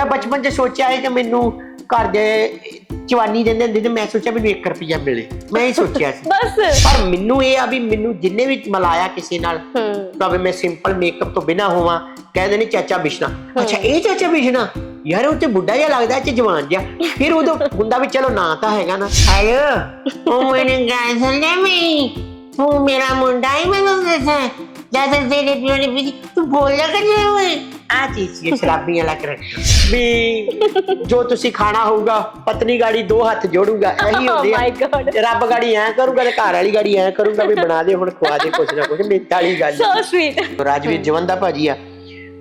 ਮੈਂ ਬਚਪਨ 'ਚ ਸੋਚਿਆ ਹੈ ਕਿ ਮੈਨੂੰ ਘਰ ਦੇ ਜਵਾਨੀ ਦਿੰਦੇ ਹੁੰਦੇ ਤੇ ਮੈਂ ਸੋਚਿਆ ਮੈਨੂੰ 1 ਰੁਪਿਆ ਮਿਲੇ। ਮੈਂ ਇਹ ਸੋਚਿਆ ਸੀ। ਬਸ। ਪਰ ਮੈਨੂੰ ਇਹ ਆ ਵੀ ਮੈਨੂੰ ਜਿੰਨੇ ਵੀ ਮਲਾਇਆ ਕਿਸੇ ਨਾਲ ਹੂੰ। ਭਾਵੇਂ ਮੈਂ ਸਿੰਪਲ ਮੇਕਅਪ ਤੋਂ ਬਿਨਾ ਹੋਵਾਂ ਕਹਿੰਦੇ ਨੇ ਚਾਚਾ ਬਿਸ਼ਨਾ। ਅੱਛਾ ਇਹ ਚਾਚਾ ਬਿਸ਼ਨਾ? ਯਾਰ ਉਹ ਤੇ ਬੁੱਢਾ ਜਿਹਾ ਲੱਗਦਾ ਚ ਜਵਾਨ ਜਿਹਾ। ਫਿਰ ਉਦੋਂ ਹੁੰਦਾ ਵੀ ਚਲੋ ਨਾਂ ਤਾਂ ਹੈਗਾ ਨਾ। ਆਇਓ ਉਹ ਮੈਨੇ ਗਾਇ ਸੁਣਨੇ ਮੈਂ ਤੂੰ ਮੇਰਾ ਮੁੰਡਾ ਹੀ ਮੈਨੂੰ ਦੱਸਿਆ। ਜਦ ਤੇਰੇ ਪਿਓ ਨੇ ਵੀ ਤੂੰ ਬੋਲਿਆ ਕਰ ਓਏ। ਆ ਚੀਜ਼ ਇਹ ਸ਼ਰਾਬੀਆਂ ਵਾਲਾ ਕਰੈਕਟਰ ਵੀ ਜੋ ਤੁਸੀਂ ਖਾਣਾ ਹੋਊਗਾ ਪਤਨੀ ਗਾੜੀ ਦੋ ਹੱਥ ਜੋੜੂਗਾ ਇਹੀ Oh ਹੁੰਦੇ ਆ। my God. ਤੇ ਰੱਬ ਗਾੜੀ ਐ ਕਰੂਗਾ ਤੇ ਘਰ ਵਾਲੀ ਗਾੜੀ ਐ ਕਰੂਗਾ ਵੀ ਬਣਾ ਦੇ ਹੁਣ ਖਵਾ ਦੇ ਕੁਛ ਨਾ ਕੁਛ ਮਿੰਟ ਵਾਲੀ ਗੱਲ ਸੋ ਸਵੀਟ ਰਾਜਵੀਰ ਜਵੰਦਾ ਭਾਜੀ ਆ।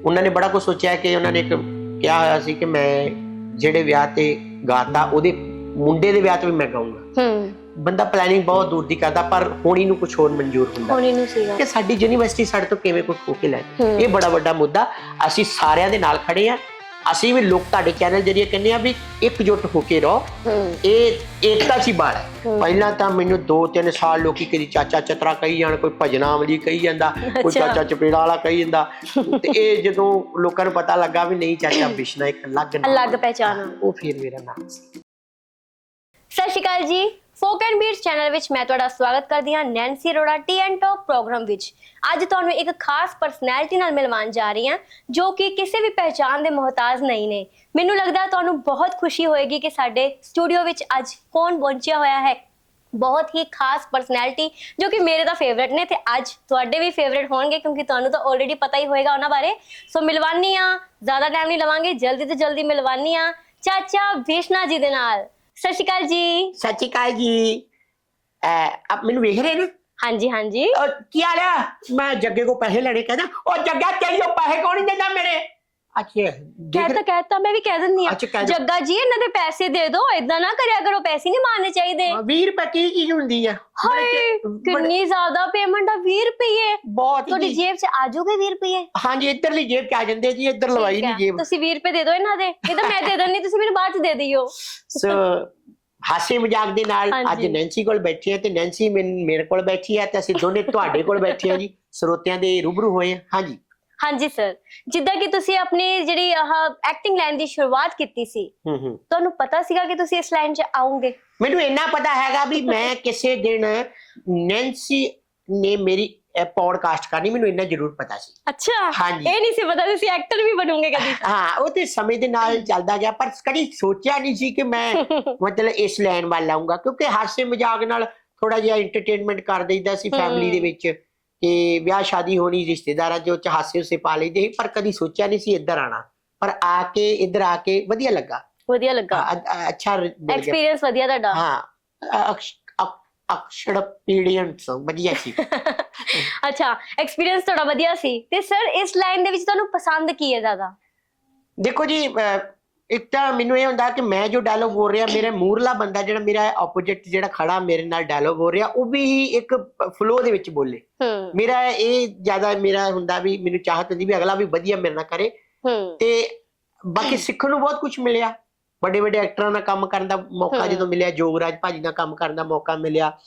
ਉਹਨਾਂ ਨੇ ਬੜਾ ਕੁਝ ਸੋਚਿਆ ਕਿ ਉਹਨਾਂ ਨੇ ਇੱਕ ਕਿਹਾ ਹੋਇਆ ਸੀ ਕਿ ਮੈਂ ਜਿਹੜੇ ਵਿਆਹ ਤੇ ਗਾਤਾ ਉਹਦੇ ਮੁੰਡੇ ਦੇ ਵਿਆਹ ਤੇ ਵੀ ਮੈਂ ਗਾਉਂਗਾ ਹੂੰ ਬੰਦਾ ਪਲੈਨਿੰਗ ਬਹੁਤ ਦੂਰ ਦੀ ਕਰਦਾ ਪਰ ਹੋਣੀ ਨੂੰ ਕੁਝ ਹੋਰ ਮਨਜ਼ੂਰ ਹੁੰਦਾ ਹੋਣੀ ਨੂੰ ਸੀਗਾ ਕਿ ਸਾਡੀ ਯੂਨੀਵਰਸਿਟੀ ਸਾਡੇ ਤੋਂ ਕਿਵੇਂ ਕੁਝ ਕੇ ਲੈ। ਹੂੰ। ਇਹ ਬੜਾ ਵੱਡਾ ਮੁੱਦਾ ਅਸੀਂ ਸਾਰਿਆਂ ਦੇ ਨਾਲ ਖੜੇ ਆ ਅਸੀਂ ਵੀ ਲੋਕ ਤੁਹਾਡੇ ਚੈਨਲ ਜਰੀਏ ਕਹਿੰਦੇ ਆ ਵੀ ਇਕਜੁੱਟ ਹੋ ਕੇ ਰਹੋ ਹੂੰ ਇਹ ਏਕਤਾ ਸੀ ਹੈ ਹੂੰ। ਪਹਿਲਾਂ ਤਾਂ ਮੈਨੂੰ 2-3 ਸਾਲ ਲੋਕੀ ਕਦੀ ਚਾਚਾ ਚਤਰਾ ਕਹੀ ਜਾਣ ਕੋਈ ਭਜਨਾ ਅਮਲੀ ਕਹੀ ਜਾਂਦਾ ਕੋਈ ਅੱਛਾ। ਚਾਚਾ ਚਪੇੜਾ ਵਾਲਾ ਕਹੀ ਜਾਂਦਾ ਤੇ ਇਹ ਜਦੋਂ ਲੋਕਾਂ ਨੂੰ ਪਤਾ ਲੱਗਾ ਵੀ ਨਹੀਂ ਚਾਚਾ ਬਿਸ਼ਨਾ ਇੱਕ ਅਲੱਗ ਨਾਮ ਅਲੱਗ। ਪਹਿਚਾਨ ਆ। ਉਹ ਫਿਰ ਮੇਰਾ ਨਾਮ ਸੀ ਸਤਿ ਸ਼੍ਰੀ ਅਕਾਲ ਜੀ। ਫੋਕ ਐਂਡ ਬੀਟਸ ਚੈਨਲ ਵਿੱਚ ਮੈਂ ਤੁਹਾਡਾ ਸਵਾਗਤ ਕਰਦੀ ਹਾਂ Nancy Arora tea and talk program ਵਿੱਚ। ਅੱਜ ਤੁਹਾਨੂੰ ਇੱਕ ਖਾਸ ਪਰਸਨੈਲਿਟੀ ਨਾਲ ਮਿਲਵਾਉਣ ਜਾ ਰਹੀ ਹਾਂ, ਜੋ ਕਿ ਕਿਸੇ ਵੀ ਪਹਿਚਾਨ ਦੇ ਮੁਹਤਾਜ ਨਹੀਂ ਨੇ। ਮੈਨੂੰ ਲੱਗਦਾ ਤੁਹਾਨੂੰ ਬਹੁਤ ਖੁਸ਼ੀ ਹੋਏਗੀ ਕਿ ਸਾਡੇ ਸਟੂਡੀਓ ਵਿੱਚ ਅੱਜ ਕੌਣ ਪਹੁੰਚਿਆ ਹੋਇਆ ਹੈ। ਬਹੁਤ ਹੀ ਖਾਸ ਪਰਸਨੈਲਿਟੀ ਜੋ ਕਿ ਮੇਰੇ ਤਾਂ ਫੇਵਰਿਟ ਨੇ ਤੇ ਅੱਜ ਤੁਹਾਡੇ ਵੀ ਫੇਵਰਿਟ ਹੋਣਗੇ, ਕਿਉਂਕਿ ਤੁਹਾਨੂੰ ਤਾਂ ਆਲਰੇਡੀ ਪਤਾ ਹੀ ਹੋਏਗਾ ਉਹਨਾਂ ਬਾਰੇ। ਸੋ ਮਿਲਵਾਨੀ ਆ ਜ਼ਿਆਦਾ ਟਾਈਮ ਨਹੀਂ ਲਵਾਂਗੇ, ਜਲਦੀ ਤੋਂ ਜਲਦੀ ਮਿਲਵਾਨੀ ਆ ਚਾਚਾ ਵਿਸ਼ਨਾ ਜੀ ਦੇ ਨਾਲ। ਸਤਿ ਸ਼੍ਰੀ ਅਕਾਲ ਜੀ। ਸਤਿ ਸ਼੍ਰੀ ਅਕਾਲ ਜੀ। ਐ ਆਪ ਮੈਨੂੰ ਵੇਖ ਰਹੇ ਨੇ? ਹਾਂਜੀ ਹਾਂਜੀ। ਅਹ, ਕੀ ਹਾਲ ਆ? ਮੈਂ ਜੱਗੇ ਕੋ ਪੈਸੇ ਲੈਣੇ ਕਹਿੰਦਾ ਉਹ ਜੱਗਾ ਤੇਰੀ ਉਹ ਪੈਸੇ ਕੌਣ ਨਹੀਂ ਦਿੰਦਾ ਮੇਰੇ? ਅੱਛਾ ਦੇਖ ਕਹਿਤਾ ਕਹਿਤਾ ਮੈਂ ਵੀ ਕਹਿ ਦਿੰਦੀ ਆ ਅੱਛਾ, ਕਹਿ ਦਿਓ। ਜੱਗਾ ਜੀ ਇਹਨਾਂ ਦੇ ਪੈਸੇ ਦੇ ਦਿਓ ਇਦਾਂ ਨਾ ਕਰਿਆ ਕਰੋ ਪੈਸੇ ਨਹੀਂ ਮਾਰਨੇ ਚਾਹੀਦੇ। 20 ਰੁਪਏ ਕੀ ਚੀਜ਼ ਹੁੰਦੀ ਆ? ਹਾਏ ਬੜੇ- ਕਿੰਨੀ ਜ਼ਿਆਦਾ ਪੇਮੈਂਟ ਆ 20 ਰੁਪਏ ਬਹੁਤ ਤੁਹਾਡੀ ਹੀ ਜੇਬ 'ਚ ਆ ਜਾਊਗੇ 20 ਰੁਪਏ ਹਾਂਜੀ ਇੱਧਰਲੀ ਜੇਬ ਚ ਆ ਜਾਂਦੇ ਜੀ ਇੱਧਰ ਲਵਾਈ ਨਹੀਂ ਹੈ। ਜੇਬ। ਤੁਸੀਂ 20 ਰੁਪਏ ਦੇ ਦਿਓ ਇਹਨਾਂ ਦੇ। ਇਹ ਤਾਂ ਮੈਂ ਦੇ ਦਿੰਨੀ ਤੁਸੀਂ ਮੈਨੂੰ ਬਾਅਦ 'ਚ ਦੇ ਦਿਓ। ਸੋ ਹਾਸੇ ਮਜ਼ਾਕ ਦੇ ਨਾਲ ਅੱਜ ਹਾਂਜੀ। ਨੈਂਸੀ ਕੋਲ ਬੈਠੇ ਆ ਤੇ ਨੈਂਸੀ ਮੈਨ- ਮੇਰੇ ਕੋਲ ਬੈਠੀ ਆ ਤੇ ਅਸੀਂ ਦੋਨੇ ਤੁਹਾਡੇ ਕੋਲ ਬੈਠੇ ਆ ਜੀ। ਸਰੋਤਿਆਂ ਦੇ ਰੂਬਰੂ ਹੋਏ ਆ। ਹਾਂਜੀ। ਹਾਂਜੀ ਸਰ ਜਿੱਦਾਂ ਕਿ ਤੁਸੀਂ ਆਪਣੀ ਜਿਹੜੀ ਆਹ ਐਕਟਿੰਗ ਲਾਈਨ ਦੀ ਸ਼ੁਰੂਆਤ ਕੀਤੀ ਸੀ ਹੂੰ ਹੂੰ। ਤੁਹਾਨੂੰ ਪਤਾ ਸੀਗਾ ਕਿ ਤੁਸੀਂ ਇਸ ਲਾਈਨ 'ਚ ਆਉਂਗੇ ਮੈਨੂੰ ਇੰਨਾ ਪਤਾ ਹੈਗਾ ਵੀ ਮੈਂ ਕਿਸੇ ਦਿਨ ਨੈਂਸੀ ਨੇ ਮੇਰੀ ਪੌਡਕਾਸਟ ਕਰਨੀ ਮੈਨੂੰ ਇੰਨਾ ਜ਼ਰੂਰ ਪਤਾ ਸੀ। ਅੱਛਾ ਹਾਂਜੀ। ਇਹ ਨਹੀਂ ਸੀ ਪਤਾ ਤੁਸੀਂ ਐਕਟਰ ਵੀ ਬਣੋਗੇ ਕਦੀ। ਹਾਂ ਉਹ ਤੇ ਸਮੇਂ ਦੇ ਨਾਲ ਚੱਲਦਾ ਗਿਆ ਪਰ ਕਦੀ ਸੋਚਿਆ ਨਹੀਂ ਸੀ ਕਿ ਮੈਂ ਮਤਲਬ ਇਸ ਲਾਈਨ ਵੱਲ ਆਉਂਗਾ ਕਿਉਂਕਿ ਹਾਸੇ ਮਜ਼ਾਕ ਨਾਲ ਥੋੜਾ ਜਿਹਾ ਐਂਟਰਟੇਨਮੈਂਟ ਕਰ ਦਈਦਾ ਸੀ ਫੈਮਿਲੀ ਦੇ ਵਿੱਚ। ਕਿ ਵਿਆਹ ਸ਼ਾਦੀ ਹੋਣੀ ਰਿਸ਼ਤੇਦਾਰਾਂ ਦੇ ਵਿੱਚ ਹਾਸੇ ਉਸੇ ਪਾ ਲਈਦੇ ਪਰ ਕਦੀ ਸੋਚਿਆ ਨਹੀਂ ਸੀ ਇੱਧਰ ਆਣਾ ਪਰ ਆ ਕੇ ਇੱਧਰ ਆ ਕੇ ਵਧੀਆ ਲੱਗਾ। ਵਧੀਆ ਲੱਗਾ। ਅੱਛਾ ਐਕਸਪੀਰੀਅੰਸ ਵਧੀਆ ਤੁਹਾਡਾ। ਹਾਂ ਅਕਸ਼- ਅਕ- ਅਕਸ਼ਰ ਪੀੜੀਅੰਸ ਵਧੀਆ ਸੀ। ਅੱਛਾ ਐਕਸਪੀਰੀਅੰਸ ਤੁਹਾਡਾ ਵਧੀਆ ਸੀ। ਤੇ ਸਰ ਇਸ ਲਾਈਨ ਦੇ ਵਿੱਚ ਤੁਹਾਨੂੰ ਪਸੰਦ ਕੀ ਹੈ ਜ਼ਿਆਦਾ? ਦੇਖੋ ਜੀ ਅਹ, ਇੱਕ ਤਾਂ ਮੈਨੂੰ ਇਹ ਹੁੰਦਾ ਕਿ ਮੈਂ ਜੋ ਡਾਇਲੋਗ ਬੋਲ ਰਿਹਾ ਮੇਰੇ ਮੂਰਲਾ ਬੰਦਾ ਜਿਹੜਾ ਮੇਰਾ ਆਪੋਜੀਟ ਜਿਹੜਾ ਖੜਾ ਮੇਰੇ ਨਾਲ ਡਾਇਲੋਗ ਬੋਲ ਰਿਹਾ ਉਹ ਵੀ ਇੱਕ ਫਲੋ ਦੇ ਵਿੱਚ ਬੋਲੇ। ਮੇਰਾ ਇਹ ਜ਼ਿਆਦਾ ਮੇਰਾ ਹੁੰਦਾ ਵੀ ਮੈਨੂੰ ਚਾਹਤ ਹੁੰਦੀ ਵੀ ਅਗਲਾ ਵੀ ਵਧੀਆ ਮੇਰੇ ਨਾਲ ਕਰੇ। ਤੇ ਬਾਕੀ ਸਿੱਖਣ ਨੂੰ ਬਹੁਤ ਕੁਝ ਮਿਲਿਆ। ਵੱਡੇ ਵੱਡੇ ਐਕਟਰਾਂ ਨਾਲ ਕੰਮ ਕਰਨ ਦਾ ਮੌਕਾ। ਜਦੋਂ ਮਿਲਿਆ ਜੋਗਰਾਜ ਭਾਜੀ ਨਾਲ ਕੰਮ ਕਰਨ ਦਾ ਮੌਕਾ ਮਿਲਿਆ।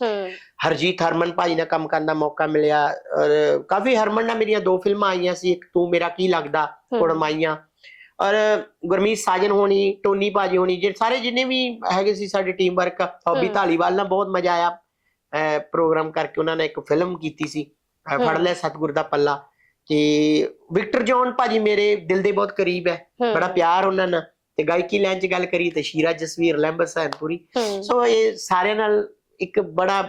ਹਰਜੀਤ ਹਰਮਨ ਭਾਜੀ ਨਾਲ ਕੰਮ ਕਰਨ ਦਾ ਮੌਕਾ ਮਿਲਿਆ। ਔਰ ਕਾਫੀ ਹਰਮਨ ਨਾਲ ਮੇਰੀਆਂ ਦੋ ਫਿਲਮਾਂ ਆਈਆਂ ਸੀ ਇੱਕ ਤੂੰ ਮੇਰਾ ਕੀ ਲੱਗਦਾ। ਕੁੜਮਾਈਆਂ। ਔਰ ਗੁਰਮੀਤ ਸਾਜਨ ਹੋਣੀ ਟੋਨੀ ਭਾਜੀ ਹੋਣੀ ਜੇ ਸਾਰੇ ਜਿੰਨੇ ਵੀ ਹੈਗੇ ਸੀ ਸਾਡੇ ਟੀਮ ਵਰਕ ਹੌਬੀ। ਢਾਲੀਵਾਲ ਨਾਲ ਬਹੁਤ ਮਜ਼ਾ ਆਇਆ। ਪ੍ਰੋਗਰਾਮ ਕਰਕੇ ਉਹਨਾਂ ਨੇ ਇੱਕ ਫਿਲਮ ਕੀਤੀ ਸੀ ਫੜ। ਲੈ ਸਤਗੁਰ ਦਾ ਪੱਲਾ। ਤੇ ਵਿਕਟਰ ਜੌਨ ਭਾਜੀ ਮੇਰੇ ਦਿਲ ਦੇ ਬਹੁਤ ਕਰੀਬ ਹੈ। ਬੜਾ ਪਿਆਰ ਉਹਨਾਂ ਨਾਲ। ਤੇ ਗਾਇਕੀ ਲਾਈਨ 'ਚ ਗੱਲ ਕਰੀ ਤੇ ਸ਼ੀਰਾ ਜਸਵੀਰ ਲੈਂਬਸ ਹਨਪੁਰੀ ਹੂੰ। ਸੋ ਇਹ ਸਾਰਿਆਂ ਨਾਲ ਇੱਕ ਬੜਾ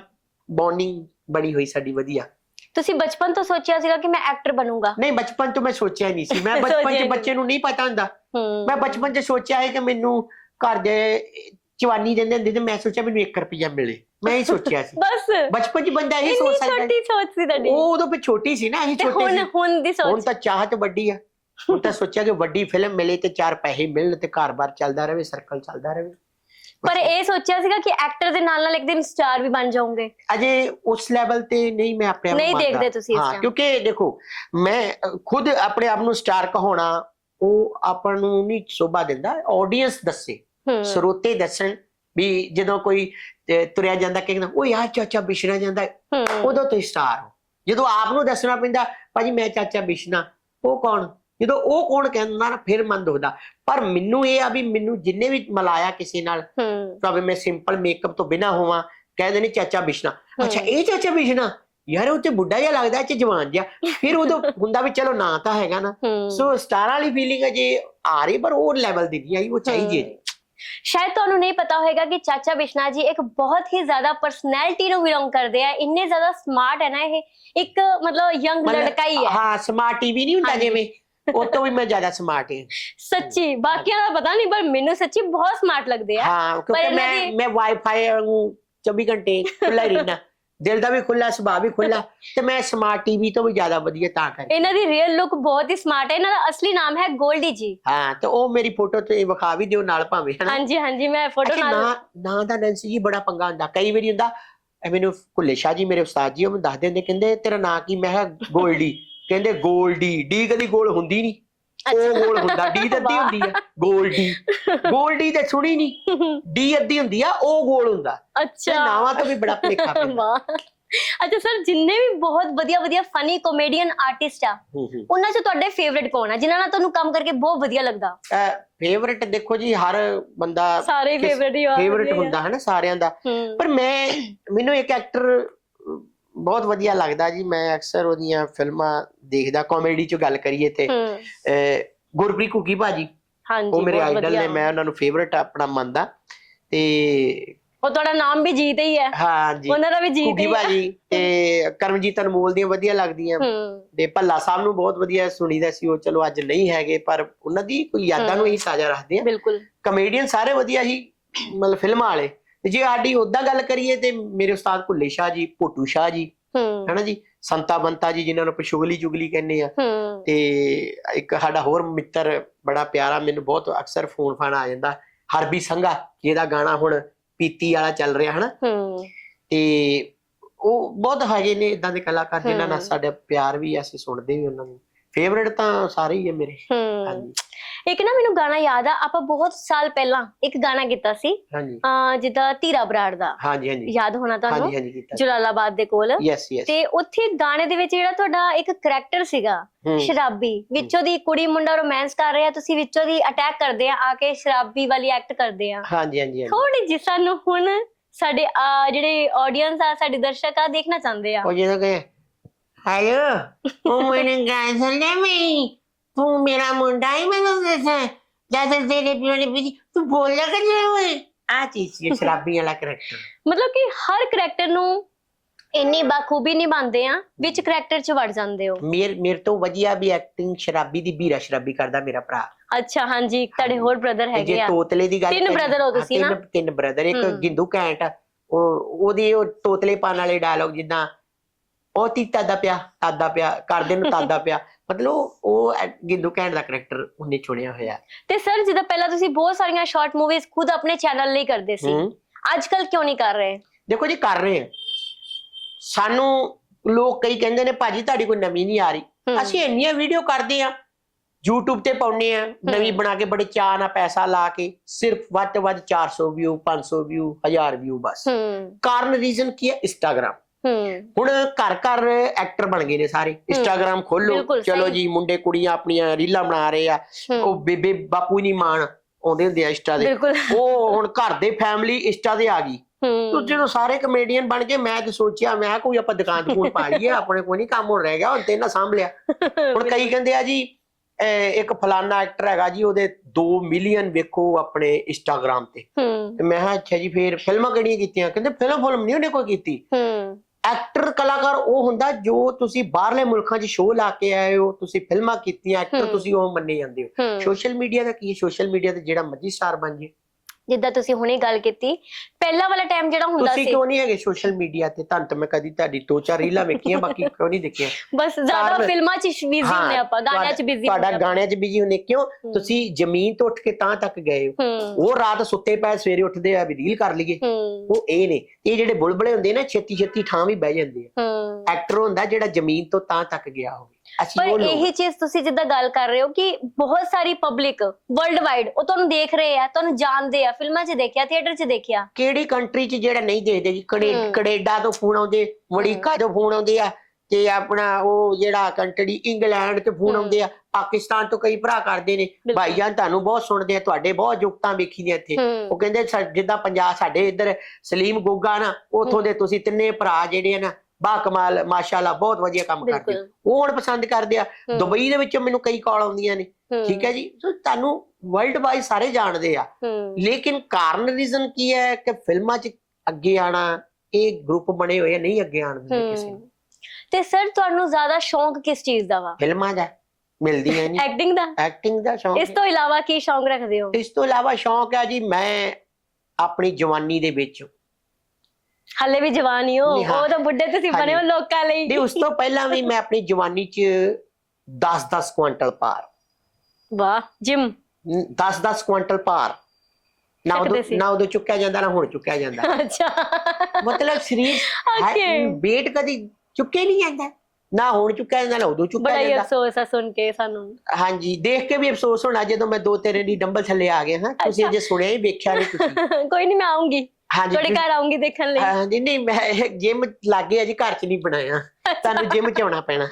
ਬੌਂਡਿੰਗ ਬਣੀ ਹੋਈ ਸਾਡੀ ਵਧੀਆ। ਤੁਸੀਂ ਬਚਪਨ ਤੋਂ ਸੋਚਿਆ ਸੀਗਾ ਕਿ ਮੈਂ ਐਕਟਰ ਬਣੂੰਗਾ? ਨਹੀਂ ਬਚਪਨ ਤੋਂ ਮੈਂ ਸੋਚਿਆ ਨਹੀਂ ਸੀ। ਮੈਂ ਬਚਪਨ 'ਚ। ਬੱਚੇ ਨੂੰ ਨਹੀਂ ਪਤਾ ਹੁੰਦਾ। ਹੂੰ। ਮੈਂ ਬਚਪਨ 'ਚ ਸੋਚਿਆ ਹੈ ਕਿ ਮੈਨੂੰ ਘਰ ਦੇ ਚਵਾਨੀ ਦਿੰਦੇ ਹੁੰਦੇ ਤੇ ਮੈਂ ਸੋਚਿਆ ਮੈਨੂੰ 1 ਰੁਪਿਆ ਮਿਲੇ। ਮੈਂ ਇਹ ਸੋਚਿਆ ਸੀ। ਬਸ। ਬਚਪਨ 'ਚ ਬੰਦਾ ਇਹ ਸੋਚ ਸਕਦਾ ਹੈ। ਛੋਟੀ ਸੋਚ ਸੀ ਤੁਹਾਡੀ। ਉਹ ਉਦੋਂ ਵੀ ਛੋਟੀ ਸੀ ਨਾ ਅਸੀਂ ਤੇ ਛੋਟੇ ਹੁਣ ਹੁਣ ਦੀ ਹੁਣ ਸੋਚ ਤਾਂ ਚਾਹਤ ਵੱਡੀ ਆ। ਹੁਣ ਤਾਂ ਸੋਚਿਆ ਕਿ ਵੱਡੀ ਫਿਲਮ ਮਿਲੇ ਤੇ ਚਾਰ ਪੈਸੇ ਮਿਲਣ ਤੇ ਘਰ-ਬਾਰ ਚੱਲਦਾ ਰਹੇ ਸਰਕਲ ਚੱਲਦਾ ਰਹੇ। ਪਰ ਇਹ ਸੋਚਿਆ ਸੀਗਾ ਕਿ ਐਕਟਰ ਦੇ ਨਾਲ ਨਾਲ ਇੱਕ ਦਿਨ ਸਟਾਰ ਵੀ ਬਣ ਜਾਓਗੇ। ਅਜੇ ਉਸ ਲੈਵਲ ਤੇ ਨਹੀਂ ਮੈਂ ਆਪਣੇ ਆਪ ਨੂੰ ਨਹੀਂ। ਦੇਖਦੇ ਤੁਸੀਂ ਇਸ ਹਾਂ। ਕਿਉਂਕਿ ਦੇਖੋ ਮੈਂ ਖੁਦ ਆਪਣੇ ਆਪ ਨੂੰ ਸਟਾਰ ਕਹਾਉਣਾ ਉਹ ਆਪਾਂ ਨੂੰ ਨਹੀਂ ਸ਼ੋਭਾ ਦਿੰਦਾ। ਆਡੀਅנס ਦੱਸੇ ਸਰੋਤੇ ਦੱਸਣ ਵੀ ਜਦੋਂ ਕੋਈ ਤੁਰਿਆ ਜਾਂਦਾ ਕਹਿੰਦਾ ਉਹ ਯਾਰ ਚਾਚਾ ਬਿਸ਼ਨਾ ਜਾਂਦਾ। ਉਦੋਂ ਤੋਂ ਸਟਾਰ ਹੋ। ਜਦੋਂ ਆਪ ਨੂੰ ਦੱਸਣਾ ਪੈਂਦਾ ਭਾਜੀ ਮੈਂ ਚਾਚਾ ਬਿਸ਼ਨਾ। ਉਹ ਕੌਣ? ਜਦੋਂ ਉਹ ਕੋਣ ਕਹਿੰਦਾ ਨਾ ਫਿਰ ਮਨ ਦੁਖਦਾ। ਪਰ ਮੈਨੂੰ ਇਹ ਆ ਵੀ ਮੈਨੂੰ ਜਿੰਨੇ ਵੀ ਮਲਾਇਆ ਕਿਸੇ ਨਾਲ ਭਾਵੇਂ ਮੈਂ ਸਿੰਪਲ ਮੇਕਅਪ ਤੋਂ ਬਿਨਾ ਹੋਵਾਂ ਕਹਿੰਦੇ ਨੇ ਚਾਚਾ ਬਿਸ਼ਨਾ। ਅੱਛਾ। ਇਹ ਚਾਚਾ ਬਿਸ਼ਨਾ? ਯਾਰ ਉਹ ਤੇ ਬੁੱਢਾ ਜਿਹਾ ਲੱਗਦਾ ਚ ਜਵਾਨ ਜਿਹਾ। ਫਿਰ ਉਦੋਂ ਹੁੰਦਾ ਵੀ ਚਲੋ ਨਾਂ ਤਾਂ ਹੈਗਾ ਨਾ। ਸੋ ਸਟਾਰ ਵਾਲੀ ਫੀਲਿੰਗ ਅਜੇ ਆ ਰਹੀ ਪਰ ਉਹ ਲੈਵਲ ਦੀ ਨਹੀਂ ਆਈ ਉਹ ਚਾਹੀਦੀ ਹੈ। ਸ਼ਾਇਦ ਤੁਹਾਨੂੰ ਨਹੀਂ ਪਤਾ ਹੋਵੇਗਾ ਕਿ ਚਾਚਾ ਬਿਸ਼ਨਾ ਜੀ ਇੱਕ ਬਹੁਤ ਹੀ ਜ਼ਿਆਦਾ ਪਰਸਨੈਲਿਟੀ ਨੂੰ ਬਿਲੋਂਗ ਕਰਦੇ ਆ। ਇੰਨੇ ਜ਼ਿਆਦਾ ਸਮਾਰਟ ਹੈ ਨਾ ਇਹ। ਇੱਕ ਮਤਲਬ ਯੰਗ ਲੜਕਾ ਹੀ ਹੈ। ਹਾਂ ਸਮਾਰਟ ਟੀਵੀ ਨਹੀਂ ਹੁੰਦਾ। ਜਿਵੇਂ। ਉਹ ਤੋਂ ਵੀ ਮੈਂ ਜ਼ਿਆਦਾ ਸਮਾਰਟ ਹਾਂ ਸੱਚੀ ਬਾਕੀਆਂ ਦਾ ਪਤਾ ਨਹੀਂ ਪਰ ਮੈਨੂੰ ਸੱਚੀ ਬਹੁਤ ਸਮਾਰਟ ਲੱਗਦੇ ਆ। ਹਾਂ ਕਿਉਂਕਿ ਮੈਂ ਮੈਂ ਵਾਈਫਾਈ ਨੂੰ 24 ਘੰਟੇ ਖੁੱਲਾ ਹੀ ਰਹਿਣਾ ਦਿਲ ਦਾ ਵੀ ਖੁੱਲਾ ਸੁਭਾਅ ਵੀ ਖੁੱਲਾ ਤੇ ਮੈਂ ਸਮਾਰਟ ਟੀਵੀ ਤੋਂ ਵੀ ਜ਼ਿਆਦਾ ਵਧੀਆ ਤਾਂ ਕਰ ਇਹਨਾਂ ਦੀ ਰੀਅਲ ਲੁੱਕ ਬਹੁਤ ਹੀ ਸਮਾਰਟ ਹੈ। ਇਹਨਾਂ ਦਾ ਅਸਲੀ ਨਾਮ ਹੈ ਗੋਲਡੀ ਜੀ। ਹਾਂ ਤੇ ਉਹ ਮੇਰੀ ਫੋਟੋ ਤੇ ਵਿਖਾ ਵੀ ਦਿਓ ਨਾਲ ਭਾਵੇਂ ਹਨਾ? ਹਾਂਜੀ ਹਾਂਜੀ ਮੈਂ ਫੋਟੋ ਨਾਲ ਨਾਂ ਨਾਂ ਦਾ ਨੈਂਸੀ ਜੀ ਬੜਾ ਪੰਗਾ ਹੁੰਦਾ। ਕਈ ਵਾਰੀ ਹੁੰਦਾ ਮੈਨੂੰ ਭੁੱਲੇ ਸ਼ਾਹ ਜੀ ਮੇਰੇ ਉਸਤਾਦ ਜੀ ਉਹ ਮੈਨੂੰ ਦੱਸਦੇ ਹੁੰਦੇ ਕਹਿੰਦੇ ਤੇਰਾ ਨਾਂ ਕੀ? ਮੈਂ ਕਿਹਾ ਗੋਲਡੀ ਕਹਿੰਦੇ ਗੋਲਡੀ ਡੀ ਕਦੀ ਗੋਲ ਹੁੰਦੀ ਨਹੀਂ ਉਹ ਗੋਲ ਹੁੰਦਾ ਡੀ ਤਾਂ ਅੱਧੀ ਹੁੰਦੀ ਆ। ਗੋਲਡੀ ਗੋਲਡੀ ਤੇ ਸੁਣੀ ਨਹੀਂ ਡੀ ਅੱਧੀ ਹੁੰਦੀ ਆ ਉਹ ਗੋਲ ਹੁੰਦਾ। ਅੱਛਾ। ਨਾਵਾਂ ਤੋਂ ਵੀ ਬੜਾ ਭੁਲੇਖਾ ਪੈਂਦਾ। ਵਾਹ। ਅੱਛਾ ਸਰ ਜਿੰਨੇ ਵੀ ਬਹੁਤ ਵਧੀਆ ਵਧੀਆ ਫਨੀ ਕਾਮੇਡੀਅਨ ਆਰਟਿਸਟ ਆ ਉਹਨਾਂ ਚ ਤੁਹਾਡੇ ਫੇਵਰਿਟ ਕੌਣ ਆ? ਜਿਨ੍ਹਾਂ ਨਾਲ ਤੁਹਾਨੂੰ ਕੰਮ ਕਰਕੇ ਬਹੁਤ ਵਧੀਆ ਲੱਗਦਾ। ਫੇਵਰਿਟ ਦੇਖੋ ਜੀ ਹਰ ਬੰਦਾ ਸਾਰੇ ਫੇਵਰਿਟ ਹੀ ਆ ਫੇਵਰਿਟ ਹੁੰਦਾ ਹੈ ਨਾ ਸਾਰਿਆਂ ਦਾ। ਪਰ ਮੈਂ ਮੈਨੂੰ ਇੱਕ ਐਕਟਰ ਬਹੁਤ ਵਧੀਆ ਲੱਗਦਾ ਜੀ। ਮੈਂ ਅਕਸਰ ਉਹਦੀਆਂ ਫਿਲਮਾਂ ਦੇਖਦਾ ਕਾਮੇਡੀ ਚ ਗੱਲ ਕਰੀਏ ਤੇ। ਗੁਰਪ੍ਰੀਤ ਘੁੱਗੀ ਭਾਜੀ ਹਾਂਜੀ ਉਹ ਮੇਰੇ ਆਈਡਲ। ਨੇ ਮੈਂ ਉਹਨਾਂ ਨੂੰ ਫੇਵਰਿਟ ਆਪਣਾ ਮੰਨਦਾ। ਤੇ ਉਹ ਤੁਹਾਡਾ ਨਾਮ ਵੀ ਜੀਤ ਹੀ ਹੈ। ਹਾਂ ਜੀ ਉਹਨਾਂ ਦਾ ਵੀ ਜੀਤ ਹੀ ਹੈ। ਭਾਜੀ ਤੇ ਕਰਮਜੀਤ ਅਨਮੋਲ ਦੀਆਂ ਵਧੀਆ ਲੱਗਦੀਆਂ। ਤੇ ਭੱਲਾ ਸਾਹਿਬ ਨੂੰ ਬਹੁਤ ਵਧੀਆ ਸੁਣੀਦਾ ਸੀ। ਉਹ ਚਲੋ ਅੱਜ ਨਹੀਂ ਹੈਗੇ ਪਰ ਉਹਨਾਂ ਦੀ ਕੋਈ ਯਾਦਾਂ ਨੂੰ ਹੀ। ਤਾਜ਼ਾ ਰੱਖਦੇ ਆ। ਬਿਲਕੁਲ। ਕਮੇਡੀਅਨ ਸਾਰੇ ਵਧੀਆ ਹੀ ਮਤਲਬ ਫਿਲਮਾਂ ਵਾਲੇ। ਤੇ ਜੇ ਸਾਡੀ ਉਦਾਂ ਗੱਲ ਕਰੀਏ ਤੇ ਮੇਰੇ ਉਸਤਾਦ ਭੁੱਲੇ ਸ਼ਾਹ ਜੀ ਭੋਟੂ ਸ਼ਾਹ ਜੀ ਹੈਨਾ ਜੀ? ਸੰਤਾ ਬੰਤਾ ਜੀ ਜਿਨ੍ਹਾਂ ਨੂੰ ਪਸ਼ੁਗਲੀ ਚੁਗਲੀ ਕਹਿੰਦੇ ਆ। ਤੇ ਇੱਕ ਸਾਡਾ ਹੋਰ ਮਿੱਤਰ ਬੜਾ ਪਿਆਰਾ ਮੈਨੂੰ ਬਹੁਤ ਅਕਸਰ ਫੋਨ ਫਾਨ ਆ ਜਾਂਦਾ ਹਰਬੀ ਸੰਘਾ ਜਿਹਦਾ ਗਾਣਾ ਹੁਣ ਪੀਤੀ ਵਾਲਾ ਚੱਲ ਰਿਹਾ ਹਨਾ? ਤੇ ਉਹ ਬਹੁਤ ਹੈਗੇ ਨੇ ਇਦਾਂ ਦੇ ਕਲਾਕਾਰ ਜਿਨ੍ਹਾਂ ਨਾਲ। ਸਾਡਾ ਪਿਆਰ ਵੀ ਅਸੀਂ ਸੁਣਦੇ ਵੀ ਉਹਨਾਂ ਨੂੰ। ਫੇਵਰਿਟ ਤਾਂ ਸਾਰੇ ਹੀ ਹੈ ਮੇਰੇ। ਹਾਂਜੀ। ਇੱਕ ਨਾ ਮੈਨੂੰ ਗਾਣਾ ਯਾਦ ਆ ਆਪਾਂ ਬਹੁਤ ਸਾਲ ਪਹਿਲਾਂ ਇੱਕ ਗਾਣਾ ਕੀਤਾ ਸੀ ਹਾਂਜੀ। ਜਿੱਦਾਂ ਧੀਰਾ ਬਰਾੜ ਦਾ। ਹਾਂਜੀ ਹਾਂਜੀ। ਯਾਦ ਹੋਣਾ ਤੁਹਾਨੂੰ? ਹਾਂਜੀ ਹਾਂਜੀ ਕੀਤਾ। ਜਲਾਲਾਬਾਦ ਦੇ ਕੋਲ। ਯੈਸ ਯੈਸ ਤੇ ਉੱਥੇ ਗਾਣੇ ਦੇ ਵਿੱਚ ਜਿਹੜਾ ਤੁਹਾਡਾ ਇੱਕ ਕਰੈਕਟਰ ਸੀਗਾ ਸ਼ਰਾਬੀ ਵਿੱਚੋਂ ਦੀ ਕੁੜੀ ਮੁੰਡਾ ਰੋਮਾਂਸ ਕਰ ਰਿਹਾ ਤੁਸੀਂ ਵਿੱਚੋਂ ਦੀ ਅਟੈਕ ਕਰਦੇ ਆ ਆ ਕੇ ਸ਼ਰਾਬੀ ਵਾਲੀ ਐਕਟ ਕਰਦੇ ਆ। ਹਾਂਜੀ ਹਾਂਜੀ ਥੋੜੀ ਜਿਹੀ ਸਾਨੂੰ ਹੁਣ ਸਾਡੇ ਆ ਜਿਹੜੇ ਆਡੀਅנס ਆ ਸਾਡੇ ਦਰਸ਼ਕ ਆ ਦੇਖਣਾ ਚਾਹੁੰਦੇ ਆ। ਉਹ ਜਦੋਂ ਕਹੇ ਹੈਲੋ ਉਹ ਮੈਨੂੰ ਸੁਣਨੇ ਮੈਂ ਤੂੰ ਮੇਰਾ ਮੁੰਡਾ ਹੀ ਮੈਨੂੰ ਦੱਸਿਆ ਜਦ ਤੇਰੇ ਪਿਓ ਨੇ ਵੀ ਤੂੰ ਬੋਲਿਆ ਕਿ ਓਏ। ਆ ਚੀਜ਼ ਸੀ ਸ਼ਰਾਬੀ ਵਾਲਾ ਕਰੈਕਟਰ ਮਤਲਬ ਕਿ ਹਰ ਕਰੈਕਟਰ ਨੂੰ ਇੰਨੀ ਬਾਖੂਬੀ ਨਿਭਾਉਂਦੇ ਆ ਵਿੱਚ ਕਰੈਕਟਰ ਚ ਵੜ ਜਾਂਦੇ ਹੋ। ਮੇਰ ਮੇਰੇ ਤੋਂ ਵਧੀਆ ਵੀ ਐਕਟਿੰਗ ਸ਼ਰਾਬੀ ਦੀ ਵੀਰਾ ਸ਼ਰਾਬੀ ਕਰਦਾ ਮੇਰਾ ਭਰਾ। ਅੱਛਾ ਹਾਂਜੀ ਤੁਹਾਡੇ ਹੋਰ ਬ੍ਰਦਰ ਤੇ ਹੈਗੇ ਜੇ ਆ। ਤੋਤਲੇ ਦੀ ਗੱਲ ਤਿੰਨ ਕਰੀਏ- brother ਹੋ ਹਾਂ, ਤੁਸੀਂ ਨਾ? ਤਿੰਨ ਤਿੰਨ ਬ੍ਰਦਰ ਇੱਕ ਹਮ। ਗਿੰਦੂ ਘੈਂਟ ਉਹ ਉਹਦੀ ਉਹ ਤੋਤਲੇ ਪਾਣ ਵਾਲੇ ਡਾਇਲੌਗ ਜਿੱਦਾਂ ਉਹ ਤੀਤਾ ਦਾ ਪਿਆ ਤਾਦਾ ਪਿਆ ਕਰਦੇ ਨੂੰ ਤਾਦਾ ਪਿਆ। ਮਤਲਬ ਉਹ ਐ- ਗਿੰਦੂ ਘੈਂਟ ਦਾ ਕਰੈਕਟਰ ਉਹਨੇ ਚੁਣਿਆ ਹੋਇਆ। ਤੇ ਸਰ ਜਿੱਦਾਂ ਪਹਿਲਾਂ ਤੁਸੀਂ ਬਹੁਤ ਸਾਰੀਆਂ ਸ਼ਾਰਟ ਮੂਵੀਜ਼ ਖੁਦ ਆਪਣੇ ਚੈਨਲ ਲਈ ਕਰਦੇ ਸੀ। ਹੂੰ। ਅੱਜ ਕੱਲ ਕਿਉਂ ਨਹੀਂ ਕਰ ਰਹੇ? ਦੇਖੋ ਜੀ ਕਰ ਰਹੇ ਆ। ਸਾਨੂੰ ਲੋਕ ਕਈ ਕਹਿੰਦੇ ਨੇ ਭਾਜੀ ਤੁਹਾਡੀ ਕੋਈ ਨਵੀਂ ਨਹੀਂ ਆ ਰਹੀ। ਹਮ। ਅਸੀਂ ਇੰਨੀਆਂ ਵੀਡੀਓ ਕਰਦੇ ਆ YouTube ਤੇ ਪਾਉਨੇ ਆ ਨਵੀਂ ਬਣਾ ਕੇ ਬੜੇ ਚਾਅ ਨਾਲ ਪੈਸਾ ਲਾ ਕੇ ਸਿਰਫ ਵੱਧ ਤੋਂ ਵੱਧ 400 ਵਿਊ 500 ਵਿਊ 1000 ਵਿਊ ਬਸ। ਹੂੰ। ਕਾਰਨ ਰੀਜ਼ਨ ਕੀ ਹੈ? ਇੰਸਟਾਗ੍ਰam ਹੁਣ ਘਰ ਘਰ ਐਕਟਰ ਬਣ ਗਏ ਨੇ ਸਾਰੇ। ਇੰਸਟਾਗ੍ਰam ਖੋਲੋ। ਚਲੋ। ਜੀ ਮੁੰਡੇ ਕੁੜੀਆਂ ਆਪਣੀਆਂ ਰੀਲਾਂ ਬਣਾ ਰਹੇ ਆ। ਉਹ ਬੇਬੇ ਬਾਪੂ ਨਹੀਂ ਮਾਣ ਆਉਂਦੇ ਹੁੰਦੇ ਆ ਇੰਸਟਾ ਦੇ ਉਹ ਹੁਣ ਘਰ ਦੇ ਫੈਮਿਲੀ ਇੰਸਟਾ ਤੇ ਆ ਗਈ। ਤੋ ਜਦੋਂ ਸਾਰੇ ਕਮੇਡੀਅਨ ਬਣ ਗਏ ਮੈਂ ਤੇ ਸੋਚਿਆ ਮੈਂ ਕੋਈ ਆਪਾਂ ਦੁਕਾਨ ਦੁਕਾਨ ਪਾ ਲਈਏ ਆਪਣੇ ਕੋਈ ਨਹੀਂ ਕੰਮ ਹੁਣ ਰਹਿ ਗਿਆ ਹੁਣ ਤੇ ਨਾ ਸਾਂਭ ਲਿਆ ਹੁਣ ਕਈ ਕਹਿੰਦੇ ਆ ਜੀ ਇੱਕ ਫਲਾਨਾ ਐਕਟਰ ਹੈਗਾ ਜੀ ਉਹਦੇ 2 ਮਿਲੀਅਨ ਵੇਖੋ ਆਪਣੇ ਇੰਸਟਾਗ੍ਰam ਤੇ। ਤੇ ਮੈਂ ਕਿਹਾ ਅੱਛਾ ਜੀ ਫੇਰ ਫਿਲਮਾਂ ਕਿਹੜੀਆਂ ਕੀਤੀਆਂ? ਕਹਿੰਦੇ ਫਿਲਮ ਫਿਲਮ ਨਹੀਂ ਉਹਨੇ ਕੋਈ ਕੀਤੀ। ਹੂੰ। ਐਕਟਰ ਕਲਾਕਾਰ ਉਹ ਹੁੰਦਾ ਜੋ ਤੁਸੀਂ ਬਾਹਰਲੇ ਮੁਲਕਾਂ 'ਚ ਸ਼ੋਅ ਲਾ ਕੇ ਆਏ ਹੋ ਤੁਸੀਂ ਫਿਲਮਾਂ ਕੀਤੀਆਂ ਐਕਟਰ। ਤੁਸੀਂ ਉਹ ਮੰਨੇ ਜਾਂਦੇ ਹੋ। ਹੂੰ। ਸੋਸ਼ਲ ਮੀਡੀਆ ਦਾ ਕੀ ਹੈ? ਸੋਸ਼ਲ ਮੀਡੀਆ ਤੇ ਜਿਹੜਾ ਮਰਜ਼ੀ ਸਟਾਰ ਬਣ ਜੇ ਜਿੱਦਾਂ ਤੁਸੀਂ ਹੁਣੇ ਗੱਲ ਕੀਤੀ ਪਹਿਲਾ ਵਾਲਾ ਟਾਈਮ ਜਿਹੜਾ ਹੁੰਦਾ ਤੁਸੀਂ ਸੀ। ਕਿਉਂ ਨਹੀਂ ਹੈਗੇ ਸੋਸ਼ਲ ਮੀਡੀਆ ਤੇ? ਤੁਹਾਨੂੰ ਤਾਂ ਮੈਂ ਕਦੀ ਤੁਹਾਡੀ ਦੋ ਚਾਰ ਰੀਲਾਂ ਵੇਖੀਆਂ ਬਾਕੀ ਕਿਉਂ ਨਹੀਂ ਦੇਖੀਆਂ? ਬਸ ਜ਼ਿਆਦਾ ਫਿਲਮਾਂ 'ਚ ਬਿਜ਼ੀ ਹੁੰਨੇ ਆਪਾਂ ਗਾਣਿਆਂ 'ਚ ਬਿਜ਼ੀ ਤੁਹਾਡਾ ਗਾਣਿਆਂ 'ਚ ਬਿਜ਼ੀ ਹੁੰਨੇ ਕਿਉਂ। ਤੁਸੀਂ ਜ਼ਮੀਨ ਤੋਂ ਉੱਠ ਕੇ ਤਾਂ ਤੱਕ ਗਏ ਹੋ। ਹੂੰ। ਉਹ ਰਾਤ ਸੁੱਤੇ ਪਏ ਸਵੇਰੇ ਉੱਠਦੇ ਆ ਵੀ ਰੀਲ ਕਰ ਲਈਏ। ਹੂੰ। ਉਹ ਇਹ ਨੇ। ਇਹ ਜਿਹੜੇ ਬੁਲਬੁਲੇ ਹੁੰਦੇ ਨਾ ਛੇਤੀ ਛੇਤੀ ਠਾਂ ਵੀ ਬਹਿ ਜਾਂਦੇ ਆ। ਹੂੰ। ਐਕਟਰ ਹੁੰਦਾ ਜਿਹੜਾ ਜ਼ਮੀਨ ਤੋਂ ਤਾਂ ਤੱਕ ਗਿਆ ਹੋਵੇ। ਅਸੀਂ ਪਰ ਇਹੀ ਚੀਜ਼ ਤੁਸੀਂ ਜਿੱਦਾਂ ਗੱਲ ਕਰ ਰਹੇ ਹੋ ਕਿ ਬਹੁਤ ਸਾਰੀ ਪਬਲਿਕ ਵਰਲਡ ਵਾਈਡ ਉਹ ਤੁਹਾਨੂੰ ਦੇਖ ਰਹੇ ਆ ਤੁਹਾਨੂੰ ਜਾਣਦੇ ਆ ਫਿਲਮਾਂ 'ਚ ਦੇਖਿਆ ਥੀਏਟਰ 'ਚ ਦੇਖਿਆ। ਕਿਹੜੀ ਕੰਟਰੀ 'ਚ ਜਿਹੜਾ ਨਹੀਂ ਦੇਖਦੇ ਜੀ। ਕੈਨੇਡਾ ਤੋਂ ਫੋਨ ਆਉਂਦੇ ਅਮਰੀਕਾ ਤੋਂ ਫੋਨ ਆਉਂਦੇ ਆ ਤੇ ਆਪਣਾ ਉਹ ਜਿਹੜਾ ਕੰਟਰੀ ਇੰਗਲੈਂਡ ਤੇ ਫੋਨ। ਆਉਂਦੇ ਆ ਪਾਕਿਸਤਾਨ ਤੋਂ ਕਈ ਭਰਾ ਕਰਦੇ ਨੇ। ਬਿਲਕੁਲ। ਭਾਈਜਾਨ ਤੁਹਾਨੂੰ ਬਹੁਤ ਸੁਣਦੇ ਆ ਤੁਹਾਡੇ ਬਹੁਤ ਜੁਗਤਾਂ ਵੇਖੀ ਦੀਆਂ ਇੱਥੇ ਉਹ ਕਹਿੰਦੇ ਜਿੱਦਾਂ ਪੰਜਾਬ ਸਾਡੇ ਇੱਧਰ ਸਲੀਮ ਗੋਗਾ ਨਾ ਉਥੋਂ ਦੇ ਤੁਸੀਂ ਤਿੰਨੇ ਭਰਾ ਜਿਹੜੇ ਆ ਨਾ ਬਾ ਕਮਾਲ ਮਾਸ਼ਾਅੱਲਾ ਬਹੁਤ ਵਧੀਆ ਕੰਮ ਕਰਦੇ ਹੋ। ਉਹ ਹੁਣ ਪਸੰਦ ਕਰਦੇ ਆ। ਦੁਬਈ ਦੇ ਵਿੱਚੋਂ ਮੈਨੂੰ ਕਈ ਕਾਲ ਆਉਂਦੀਆਂ ਨੇ। ਠੀਕ ਹੈ ਜੀ? ਸੋ ਤੁਹਾਨੂੰ ਵਰਲਡ ਵਾਈਡ ਸਾਰੇ ਜਾਣਦੇ ਆ। ਹੂੰ। ਲੇਕਿਨ ਕਾਰਨ ਰੀਜ਼ਨ ਕੀ ਹੈ ਕਿ ਫਿਲਮਾਂ 'ਚ ਅੱਗੇ ਆਣਾ ਇਹ ਗਰੁੱਪ ਬਣੇ ਹੋਏ ਆ ਨਹੀਂ ਅੱਗੇ ਆਣ ਦਿੰਦੇ ਕਿਸੇ ਨੂੰ। ਤੇ ਸਰ ਤੁਹਾਨੂੰ ਜ਼ਿਆਦਾ ਸ਼ੌਂਕ ਕਿਸ ਚੀਜ਼ ਦਾ ਵਾ? ਫਿਲਮਾਂ ਦਾ। ਮਿਲਦੀਆਂ ਨਹੀਂ। ਐਕਟਿੰਗ ਦਾ? ਐਕਟਿੰਗ ਦਾ ਸ਼ੌਂਕ ਇਸ ਤੋਂ ਇਲਾਵਾ ਕੀ ਸ਼ੌਂਕ ਰੱਖਦੇ ਹੋ? ਇਸ ਤੋਂ ਇਲਾਵਾ ਸ਼ੌਂਕ ਹੈ ਜੀ ਮੈਂ ਆਪਣੀ ਜਵਾਨੀ ਦੇ ਵਿੱਚ ਹੱਲੇ ਵੀ ਜਵਾਨ ਹੀ ਹੋ ਨਹੀਂ, ਹਾਂ। ਉਹ ਤਾਂ ਬੁੱਢੇ ਤੁਸੀਂ ਬਣੇ ਹੋ ਹਾਂਜੀ। ਲੋਕਾਂ ਲਈ। ਨਹੀਂ ਉਸ ਤੋਂ ਪਹਿਲਾਂ ਵੀ ਮੈਂ ਆਪਣੀ ਜਵਾਨੀ 'ਚ 10-10 ਕੁਆਂਟਲ ਪਾਰ ਵਾਹ ਜਿਮ। 10-10 ਕੁਆਂਟਲ ਪਾਰ ਨਾ ਉਦੋਂ ਚੱਕਦੇ ਸੀ। ਨਾ ਉਦੋਂ ਚੁੱਕਿਆ ਜਾਂਦਾ ਨਾ ਹੁਣ ਚੁੱਕਿਆ ਜਾਂਦਾ। ਅੱਛਾ। ਮਤਲਬ ਸਰੀਰ Okay. weight ਕਦੀ ਚੁੱਕੇ ਨਹੀਂ ਜਾਂਦਾ। ਨਾ ਹੁਣ ਚੁੱਕਿਆ ਜਾਂਦਾ ਨਾ ਉਦੋਂ ਬੜਾ ਚੁੱਕਿਆ ਹੀ ਜਾਂਦਾ। ਅਫਸੋਸ ਆ ਸੁਣ ਕੇ ਸਾਨੂੰ। ਹਾਂਜੀ ਦੇਖ ਕੇ ਵੀ ਅਫਸੋਸ ਹੋਣਾ ਜਦੋਂ ਮੈਂ ਦੋ ਤੇਰੇ ਦੀ ਡੰਬਲ ਥੱਲੇ ਆ ਗਿਆ ਹਾਂ। ਤੁਸੀਂ ਅੱਛਾ। ਜੇ ਸੁਣਿਆ ਹੀ ਵੇਖਿਆ ਨਹੀਂ ਤੁਸੀਂ। ਕੋਈ ਨਹੀਂ ਮੈਂ ਆਉਂਗੀ ਹਾਂਜੀ ਤੁਹਾਡੇ ਘਰ ਆਉਂਗੀ ਦੇਖਣ ਲਈ। ਹਾਂਜੀ ਨਹੀਂ ਮੈਂ ਜਿਮ ਲੱਗੇ ਅਜੀ ਘਰ 'ਚ ਨਹੀਂ ਬਣਾਇਆ। ਤੁਹਾਨੂੰ ਜਿਮ 'ਚ ਆਉਣਾ ਪੈਣਾ?